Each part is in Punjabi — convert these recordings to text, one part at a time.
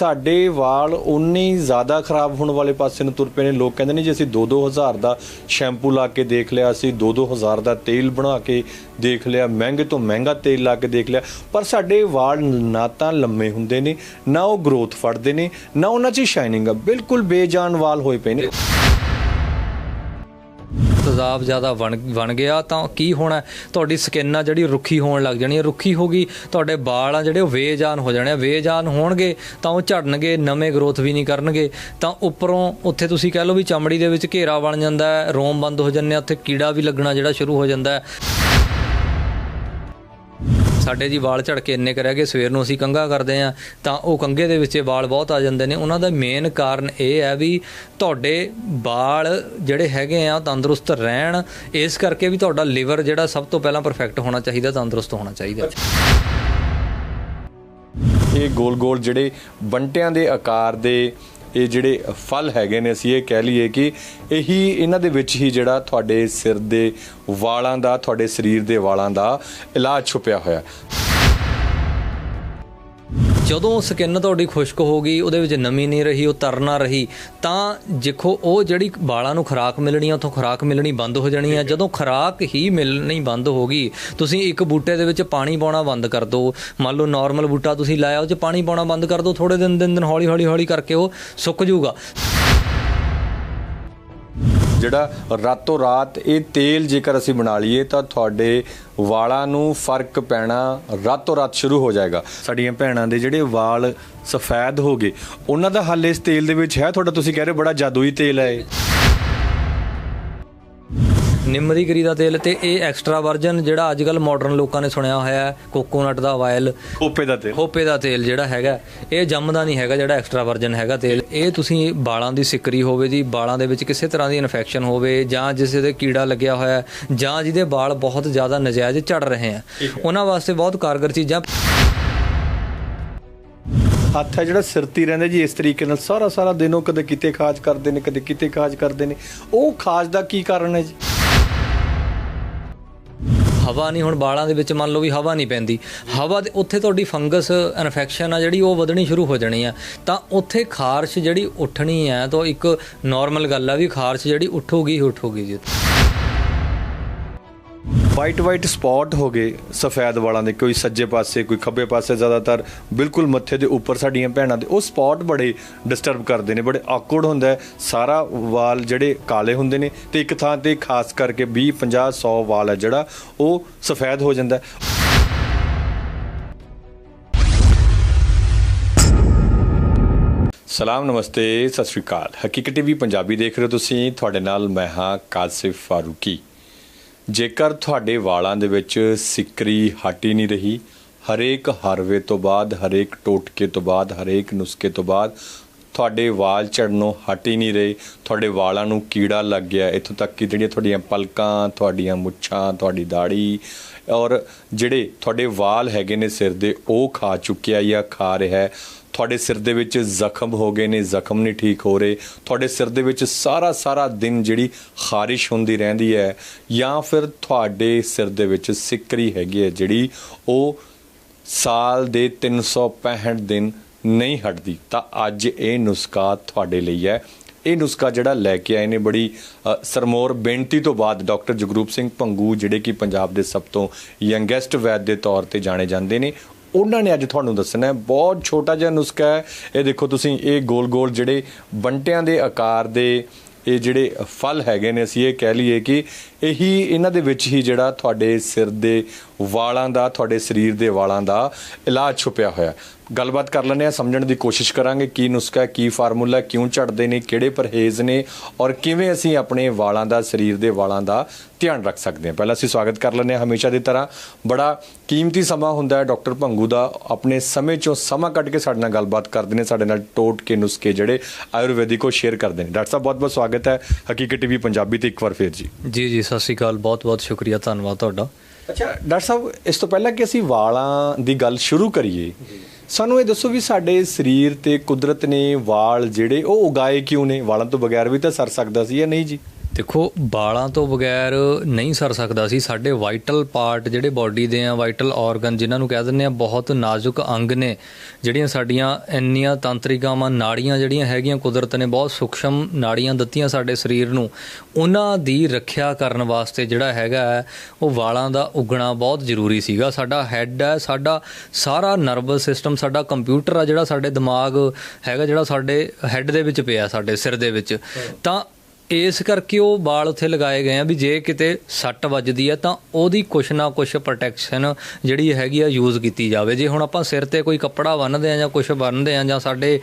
ਸਾਡੇ ਵਾਲ ਉਨੇ ਹੀ ਜ਼ਿਆਦਾ ਖਰਾਬ ਹੋਣ ਵਾਲੇ ਪਾਸੇ ਨੂੰ ਤੁਰ ਪਏ ਨੇ। ਲੋਕ ਕਹਿੰਦੇ ਨੇ ਜੀ ਅਸੀਂ 2-2000 ਦਾ ਸ਼ੈਂਪੂ ਲਾ ਕੇ ਦੇਖ ਲਿਆ, ਅਸੀਂ 2-2000 ਦਾ ਤੇਲ ਬਣਾ ਕੇ ਦੇਖ ਲਿਆ, ਮਹਿੰਗੇ ਤੋਂ ਮਹਿੰਗਾ ਤੇਲ ਲਾ ਕੇ ਦੇਖ ਲਿਆ। ਪਰ ਸਾਡੇ ਵਾਲ ਨਾ ਤਾਂ ਲੰਮੇ ਹੁੰਦੇ ਨੇ, ਨਾ ਉਹ ਗਰੋਥ ਫੜਦੇ ਨੇ, ਨਾ ਉਹਨਾਂ 'ਚ ਸ਼ਾਈਨਿੰਗ ਆ। ਬਿਲਕੁਲ ਬੇਜਾਨ ਵਾਲ ਹੋਏ ਪਏ ਨੇ। ਤੇਜ਼ਾਬ ਜ਼ਿਆਦਾ ਬਣ ਬਣ ਗਿਆ, ਤਾਂ ਕੀ ਹੋਣਾ? ਤੁਹਾਡੀ ਸਕਿਨ ਆ ਜਿਹੜੀ ਰੁੱਖੀ ਹੋਣ ਲੱਗ ਜਾਣੀ ਹੈ ਰੁੱਖੀ ਹੋ ਗਈ, ਤੁਹਾਡੇ ਵਾਲ ਆ ਜਿਹੜੇ ਉਹ ਵੇਜਾਨ ਹੋ ਜਾਣੇ ਆ, ਵੇਜਾਨ ਹੋਣਗੇ, ਤਾਂ ਉਹ ਝੜਨਗੇ, ਨਵੇਂ ਗਰੋਥ ਵੀ ਨਹੀਂ ਕਰਨਗੇ। ਤਾਂ ਉੱਪਰੋਂ ਉੱਥੇ ਤੁਸੀਂ ਕਹਿ ਲਓ ਵੀ ਚਮੜੀ ਦੇ ਵਿੱਚ ਘੇਰਾ ਬਣ ਜਾਂਦਾ ਹੈ, ਰੋਮ ਬੰਦ ਹੋ ਜਾਂਦੇ ਆ, ਉੱਥੇ ਕੀੜਾ ਵੀ ਲੱਗਣਾ ਜਿਹੜਾ ਸ਼ੁਰੂ ਹੋ ਜਾਂਦਾ ਹੈ। ਸਾਡੇ ਜੀ ਵਾਲ ਝੜ ਕੇ ਇੰਨੇ ਕੁ ਰਹਿ ਗਏ, ਸਵੇਰ ਨੂੰ ਅਸੀਂ ਕੰਘਾ ਕਰਦੇ ਆ ਤਾਂ ਉਹ ਕੰਘੇ ਦੇ ਵਿੱਚ ਵਾਲ ਬਹੁਤ ਆ ਜਾਂਦੇ ਨੇ। ਉਹਨਾਂ ਦਾ ਮੇਨ ਕਾਰਨ ਇਹ ਹੈ ਵੀ ਤੁਹਾਡੇ ਵਾਲ ਜਿਹੜੇ ਹੈਗੇ ਆ ਤੰਦਰੁਸਤ ਰਹਿਣ। ਇਸ ਕਰਕੇ ਵੀ ਤੁਹਾਡਾ ਲਿਵਰ ਜਿਹੜਾ ਸਭ ਤੋਂ ਪਹਿਲਾਂ ਪਰਫੈਕਟ ਹੋਣਾ ਚਾਹੀਦਾ, ਤੰਦਰੁਸਤ ਹੋਣਾ ਚਾਹੀਦਾ। ਇਹ ਗੋਲ-ਗੋਲ ਜਿਹੜੇ ਬੰਟਿਆਂ ਦੇ ਆਕਾਰ ਦੇ ਇਹ ਜਿਹੜੇ ਫਲ ਹੈਗੇ ਨੇ, ਅਸੀਂ ਇਹ ਕਹਿ ਲਈਏ ਕਿ ਇਹੀ ਇਹਨਾਂ ਦੇ ਵਿੱਚ ਹੀ ਜਿਹੜਾ ਤੁਹਾਡੇ ਸਿਰ ਦੇ ਵਾਲਾਂ ਦਾ, ਤੁਹਾਡੇ ਸਰੀਰ ਦੇ ਵਾਲਾਂ ਦਾ ਇਲਾਜ ਛੁਪਿਆ ਹੋਇਆ। ਜਦੋਂ ਸਕਿਨ ਤੁਹਾਡੀ ਖੁਸ਼ਕ ਹੋ ਗਈ ਉਹਦੇ ਵਿੱਚ ਨਮੀ ਨਹੀਂ ਰਹੀ ਉਹ ਤਰ ਨਾ ਰਹੀ ਤਾਂ ਦੇਖੋ ਉਹ ਜਿਹੜੀ ਵਾਲਾਂ ਨੂੰ ਖੁਰਾਕ ਮਿਲਣੀ ਆ ਉਥੋਂ ਖੁਰਾਕ ਮਿਲਣੀ ਬੰਦ ਹੋ ਜਾਣੀ ਆ। ਜਦੋਂ ਖੁਰਾਕ ਹੀ ਮਿਲਣੀ ਬੰਦ ਹੋ ਗਈ ਤੁਸੀਂ ਇੱਕ ਬੂਟੇ ਦੇ ਵਿੱਚ ਪਾਣੀ ਪਾਉਣਾ ਬੰਦ ਕਰ ਦਿਓ ਮੰਨ ਲਓ ਨਾਰਮਲ ਬੂਟਾ ਤੁਸੀਂ ਲਾਇਆ ਉਹ 'ਚ ਪਾਣੀ ਪਾਉਣਾ ਬੰਦ ਕਰ ਦਿਓ ਥੋੜੇ ਦਿਨ ਦਿਨ ਦਿਨ ਹੌਲੀ ਹੌਲੀ ਹੌਲੀ ਕਰਕੇ ਉਹ ਸੁੱਕ ਜਾਊਗਾ। ਜਿਹੜਾ ਰਾਤੋਂ ਰਾਤ ਇਹ ਤੇਲ ਜੇਕਰ ਅਸੀਂ ਬਣਾ ਲਈਏ ਤਾਂ ਤੁਹਾਡੇ ਵਾਲਾਂ ਨੂੰ ਫ਼ਰਕ ਪੈਣਾ ਰਾਤੋਂ ਰਾਤ ਸ਼ੁਰੂ ਹੋ ਜਾਏਗਾ। ਸਾਡੀਆਂ ਭੈਣਾਂ ਦੇ ਜਿਹੜੇ ਵਾਲ ਸਫੈਦ ਹੋ ਗਏ, ਉਹਨਾਂ ਦਾ ਹੱਲ ਇਸ ਤੇਲ ਦੇ ਵਿੱਚ ਹੈ? ਤੁਹਾਡਾ ਤੁਸੀਂ ਕਹਿ ਰਹੇ ਹੋ ਬੜਾ ਜਾਦੂਈ ਤੇਲ ਹੈ ਇਹ। ਨਿੰਮ ਦੀ ਗਰੀ ਦਾ ਤੇਲ ਤੇ ਇਹ ਐਕਸਟਰਾ ਵਰਜਨ ਜਿਹੜਾ ਅੱਜ ਕੱਲ ਮਾਡਰਨ ਲੋਕਾਂ ਨੇ ਸੁਣਿਆ ਹੋਇਆ ਹੈ ਕੋਕੋਨਟ ਦਾ ਆਇਲ ਖੋਪੇ ਦਾ ਤੇਲ। ਹੋਪੇ ਦਾ ਤੇਲ ਜਿਹੜਾ ਹੈਗਾ ਇਹ ਜੰਮਦਾ ਨਹੀਂ ਹੈਗਾ ਜਿਹੜਾ ਐਕਸਟਰਾ ਵਰਜਨ ਹੈਗਾ ਤੇਲ। ਇਹ ਤੁਸੀਂ ਵਾਲਾਂ ਦੀ ਸਿਕਰੀ ਹੋਵੇ ਜੀ ਵਾਲਾਂ ਦੇ ਵਿੱਚ ਕਿਸੇ ਤਰ੍ਹਾਂ ਦੀ ਇਨਫੈਕਸ਼ਨ ਹੋਵੇ ਜਾਂ ਜਿਸੇ ਦੇ ਕੀੜਾ ਲੱਗਿਆ ਹੋਇਆ ਜਾਂ ਜਿਹਦੇ ਵਾਲ ਬਹੁਤ ਜ਼ਿਆਦਾ ਨਜਾਇਜ਼ ਝੜ ਰਹੇ ਆ ਉਹਨਾਂ ਵਾਸਤੇ ਬਹੁਤ ਕਾਰਗਰ ਚੀਜ਼ਾਂ ਹੱਥ ਹੈ ਜਿਹੜਾ ਸਿਰ ਤੇ ਹੀ ਰਹਿੰਦਾ ਜੀ ਇਸ ਤਰੀਕੇ ਨਾਲ ਸਾਰਾ ਸਾਰਾ ਦਿਨ ਉਹ ਕਦੇ ਕਿਤੇ ਖਾਜ ਕਰਦੇ ਨੇ ਕਦੇ ਕਿਤੇ ਖਾਜ ਕਰਦੇ ਨੇ। ਉਹ ਖਾਜ ਦਾ ਕੀ ਕਾਰਨ ਹੈ ਜੀ? ਹਵਾ ਨਹੀਂ, ਹੁਣ ਬਾਲਾਂ ਦੇ ਵਿੱਚ ਮੰਨ ਲਓ ਵੀ ਹਵਾ ਨਹੀਂ ਪੈਂਦੀ। ਹਵਾ ਦੇ ਉੱਥੇ ਤੁਹਾਡੀ ਫੰਗਸ ਇਨਫੈਕਸ਼ਨ ਆ ਜਿਹੜੀ ਉਹ ਵਧਣੀ ਸ਼ੁਰੂ ਹੋ ਜਾਣੀ ਆ। ਤਾਂ ਉੱਥੇ ਖਾਰਸ਼ ਜਿਹੜੀ ਉੱਠਣੀ ਹੈ ਤਾਂ ਇੱਕ ਨਾਰਮਲ ਗੱਲ ਆ ਵੀ ਖਾਰਸ਼ ਜਿਹੜੀ ਉੱਠੂਗੀ ਹੀ ਉੱਠੂਗੀ ਜੀ। ਵਾਈਟ ਵਾਈਟ ਸਪੌਟ ਹੋ ਗਏ ਸਫੈਦ ਵਾਲਾਂ ਦੇ, ਕੋਈ ਸੱਜੇ ਪਾਸੇ, ਕੋਈ ਖੱਬੇ ਪਾਸੇ ਜ਼ਿਆਦਾਤਰ, ਬਿਲਕੁਲ ਮੱਥੇ ਦੇ ਉੱਪਰ ਸਾਡੀਆਂ ਭੈਣਾਂ ਦੇ, ਉਹ ਸਪੌਟ ਬੜੇ ਡਿਸਟਰਬ ਕਰਦੇ ਨੇ, ਬੜੇ ਆਕਵਰਡ ਹੁੰਦਾ ਸਾਰਾ ਵਾਲ ਜਿਹੜੇ ਕਾਲੇ ਹੁੰਦੇ ਨੇ ਤੇ ਇੱਕ ਥਾਂ ਤੇ ਖਾਸ ਕਰਕੇ 20 50 100 ਵਾਲ ਹੈ ਜਿਹੜਾ, ਉਹ ਸਫੈਦ ਹੋ ਜਾਂਦਾ ਸਲਾਮ, ਨਮਸਤੇ, ਸਤਿ ਸ਼੍ਰੀ ਅਕਾਲ। ਹਕੀਕਤ ਟੀਵੀ ਪੰਜਾਬੀ ਦੇਖ ਰਹੇ ਹੋ ਤੁਸੀਂ, ਤੁਹਾਡੇ ਨਾਲ ਮੈਂ ਹਾਂ ਕਾਸਿਫ ਫਾਰੂਕੀ। ਜੇਕਰ ਤੁਹਾਡੇ ਵਾਲਾਂ ਦੇ ਵਿੱਚ ਸਿਕਰੀ ਹਟੀ ਨਹੀਂ ਰਹੀ, ਹਰੇਕ ਹਰਵੇ ਤੋਂ ਬਾਅਦ, ਹਰੇਕ ਟੋਟਕੇ ਤੋਂ ਬਾਅਦ, ਹਰੇਕ ਨੁਸਖੇ ਤੋਂ ਬਾਅਦ ਤੁਹਾਡੇ ਵਾਲ ਝੜਨੋਂ ਹਟ ਹੀ ਨਹੀਂ ਰਹੇ, ਤੁਹਾਡੇ ਵਾਲਾਂ ਨੂੰ ਕੀੜਾ ਲੱਗ ਗਿਆ, ਇੱਥੋਂ ਤੱਕ ਕਿ ਜਿਹੜੀਆਂ ਤੁਹਾਡੀਆਂ ਪਲਕਾਂ, ਤੁਹਾਡੀਆਂ ਮੁੱਛਾਂ, ਤੁਹਾਡੀ ਦਾੜੀ ਔਰ ਜਿਹੜੇ ਤੁਹਾਡੇ ਵਾਲ ਹੈਗੇ ਨੇ ਸਿਰ ਦੇ, ਉਹ ਖਾ ਚੁੱਕਿਆ ਜਾਂ ਖਾ ਰਿਹਾ ਹੈ। ਤੁਹਾਡੇ ਸਿਰ ਦੇ ਵਿੱਚ ਜ਼ਖਮ ਹੋ ਗਏ ਨੇ, ਜ਼ਖਮ ਨਹੀਂ ਠੀਕ ਹੋ ਰਹੇ। ਤੁਹਾਡੇ ਸਿਰ ਦੇ ਵਿੱਚ ਸਾਰਾ ਸਾਰਾ ਦਿਨ ਜਿਹੜੀ ਖਾਰਿਸ਼ ਹੁੰਦੀ ਰਹਿੰਦੀ ਹੈ ਜਾਂ ਫਿਰ ਤੁਹਾਡੇ ਸਿਰ ਦੇ ਵਿੱਚ ਸਿਕਰੀ ਹੈਗੀ ਹੈ ਜਿਹੜੀ, ਉਹ ਸਾਲ ਦੇ 365 ਦਿਨ ਨਹੀਂ ਹਟਦੀ। ਤਾਂ ਅੱਜ ਇਹ ਨੁਸਖਾ ਤੁਹਾਡੇ ਲਈ ਹੈ। ਇਹ ਨੁਸਖਾ ਜਿਹੜਾ ਲੈ ਕੇ ਆਏ ਨੇ ਬੜੀ ਸਰਮੋਰ ਬੇਨਤੀ ਤੋਂ ਬਾਅਦ ਡਾਕਟਰ ਜਗਰੂਪ ਸਿੰਘ ਭੰਗੂ ਜਿਹੜੇ ਕਿ ਪੰਜਾਬ ਦੇ ਸਭ ਤੋਂ ਯੰਗੈਸਟ ਵੈਦ ਦੇ ਤੌਰ ਤੇ ਜਾਣੇ ਜਾਂਦੇ ਨੇ, ਉਹਨਾਂ ਨੇ ਅੱਜ ਤੁਹਾਨੂੰ ਦੱਸਣਾ ਹੈ, ਬਹੁਤ ਛੋਟਾ ਜਿਹਾ ਨੁਸਖਾ ਹੈ। ਇਹ ਦੇਖੋ ਤੁਸੀਂ, ਇਹ ਗੋਲ-ਗੋਲ ਜਿਹੜੇ ਬੰਟਿਆਂ ਦੇ ਆਕਾਰ ਦੇ, ਇਹ ਜਿਹੜੇ ਫਲ ਹੈਗੇ ਨੇ, ਅਸੀਂ ਇਹ ਕਹਿ ਲਈਏ ਕਿ ਇਹੀ ਇਹਨਾਂ ਦੇ ਵਿੱਚ ਹੀ ਜਿਹੜਾ ਤੁਹਾਡੇ ਸਿਰ ਦੇ ਵਾਲਾਂ ਦਾ, ਤੁਹਾਡੇ ਸਰੀਰ ਦੇ ਵਾਲਾਂ ਦਾ ਇਲਾਜ ਛੁਪਿਆ ਹੋਇਆ। ਗੱਲਬਾਤ ਕਰ ਲੈਂਦੇ ਆ ਸਮਝਣ ਦੀ ਕੋਸ਼ਿਸ਼ ਕਰਾਂਗੇ ਕੀ ਨੁਸਖਾ, ਕੀ ਫਾਰਮੂਲਾ, ਕਿਉਂ ਝੜਦੇ ਨੇ, ਕਿਹੜੇ ਪਰਹੇਜ਼ ਨੇ ਔਰ ਕਿਵੇਂ ਅਸੀਂ ਆਪਣੇ ਵਾਲਾਂ ਦਾ, ਸਰੀਰ ਦੇ ਵਾਲਾਂ ਦਾ ਧਿਆਨ ਰੱਖ ਸਕਦੇ ਹਾਂ। ਪਹਿਲਾਂ ਅਸੀਂ ਸਵਾਗਤ ਕਰ ਲੈਂਦੇ ਹਾਂ ਹਮੇਸ਼ਾ ਦੀ ਤਰ੍ਹਾਂ। ਬੜਾ ਕੀਮਤੀ ਸਮਾਂ ਹੁੰਦਾ ਹੈ ਡਾਕਟਰ ਭੰਗੂ ਦਾ। ਆਪਣੇ ਸਮੇਂ ਚੋਂ ਸਮਾਂ ਕੱਢ ਕੇ ਸਾਡੇ ਨਾਲ ਗੱਲਬਾਤ ਕਰਦੇ ਨੇ, ਸਾਡੇ ਨਾਲ ਟੋਟ ਕੇ ਨੁਸਖੇ ਜਿਹੜੇ ਆਯੁਰਵੈਦਿਕ ਉਹ ਸ਼ੇਅਰ ਕਰਦੇ ਨੇ। ਡਾਕਟਰ ਸਾਹਿਬ ਬਹੁਤ ਬਹੁਤ ਸਵਾਗਤ ਹੈ। ਹਕੀਕਤ ਟੀਵੀ, ਪੰਜਾਬੀ ਤੇ ਇੱਕ ਵਾਰ ਫੇਰ ਜੀ। ਜੀ ਜੀ ਸਤਿ ਸ਼੍ਰੀ ਅਕਾਲ, ਬਹੁਤ ਬਹੁਤ ਸ਼ੁਕਰੀਆ, ਧੰਨਵਾਦ ਤੁਹਾਡਾ। ਅੱਛਾ, ਡਾਕਟਰ ਸਾਹਿਬ, ਇਸ ਤੋਂ ਪਹਿਲਾਂ ਕਿ ਅਸੀਂ ਵਾਲਾਂ ਦੀ ਗੱਲ ਸ਼ੁਰੂ ਕਰੀਏ, ਸਾਨੂੰ ਇਹ ਦੱਸੋ ਵੀ ਸਾਡੇ ਸਰੀਰ ਤੇ ਕੁਦਰਤ ਨੇ ਵਾਲ ਜਿਹੜੇ, ਉਹ ਉਗਾਏ ਕਿਉਂ ਨੇ? ਵਾਲਾਂ ਤੋਂ ਬਗੈਰ ਵੀ ਤਾਂ ਸਰ ਸਕਦਾ ਸੀ ਜਾਂ ਨਹੀਂ ਜੀ? ਦੇਖੋ ਵਾਲਾਂ ਤੋਂ ਬਗੈਰ ਨਹੀਂ ਸਰ ਸਕਦਾ ਸੀ। ਸਾਡੇ ਵਾਈਟਲ ਪਾਰਟ ਜਿਹੜੇ ਬਾਡੀ ਦੇ ਆ ਵਾਈਟਲ ਆਰਗਨ ਜਿਨ੍ਹਾਂ ਨੂੰ ਕਹਿ ਦਿੰਦੇ ਆ ਬਹੁਤ ਨਾਜ਼ੁਕ ਅੰਗ ਨੇ। ਜਿਹੜੀਆਂ ਸਾਡੀਆਂ ਇੰਨੀਆਂ ਤੰਤਰਿਕਾਵਾਂ ਨਾੜੀਆਂ ਜਿਹੜੀਆਂ ਹੈਗੀਆਂ ਕੁਦਰਤ ਨੇ ਬਹੁਤ ਸੂਖਸ਼ਮ ਨਾੜੀਆਂ ਦਿੱਤੀਆਂ ਸਾਡੇ ਸਰੀਰ ਨੂੰ। ਉਹਨਾਂ ਦੀ ਰੱਖਿਆ ਕਰਨ ਵਾਸਤੇ ਜਿਹੜਾ ਹੈਗਾ ਹੈ, ਉਹ ਵਾਲਾਂ ਦਾ ਉੱਗਣਾ ਬਹੁਤ ਜ਼ਰੂਰੀ ਸੀਗਾ। ਸਾਡਾ ਹੈੱਡ ਹੈ ਸਾਡਾ ਸਾਰਾ ਨਰਵਸ ਸਿਸਟਮ ਸਾਡਾ ਕੰਪਿਊਟਰ ਆ ਜਿਹੜਾ ਸਾਡੇ ਦਿਮਾਗ ਹੈਗਾ ਜਿਹੜਾ ਸਾਡੇ ਹੈੱਡ ਦੇ ਵਿੱਚ ਪਿਆ ਸਾਡੇ ਸਿਰ ਦੇ ਵਿੱਚ। ਤਾਂ ਇਸ ਕਰਕੇ ਉਹ ਬਾਲ ਉੱਥੇ ਲਗਾਏ ਗਏ ਆ ਵੀ ਜੇ ਕਿਤੇ ਸੱਟ ਵੱਜਦੀ ਆ ਤਾਂ ਉਹਦੀ ਕੁਛ ਨਾ ਕੁਛ ਪ੍ਰੋਟੈਕਸ਼ਨ ਜਿਹੜੀ ਹੈਗੀ ਆ ਯੂਜ਼ ਕੀਤੀ ਜਾਵੇ। ਜੇ ਹੁਣ ਆਪਾਂ ਸਿਰ ਤੇ ਕੋਈ ਕੱਪੜਾ ਬੰਨ੍ਹਦੇ ਆ ਜਾਂ ਕੁਛ ਬੰਨ੍ਹਦੇ ਆ ਜਾਂ ਸਾਡੇ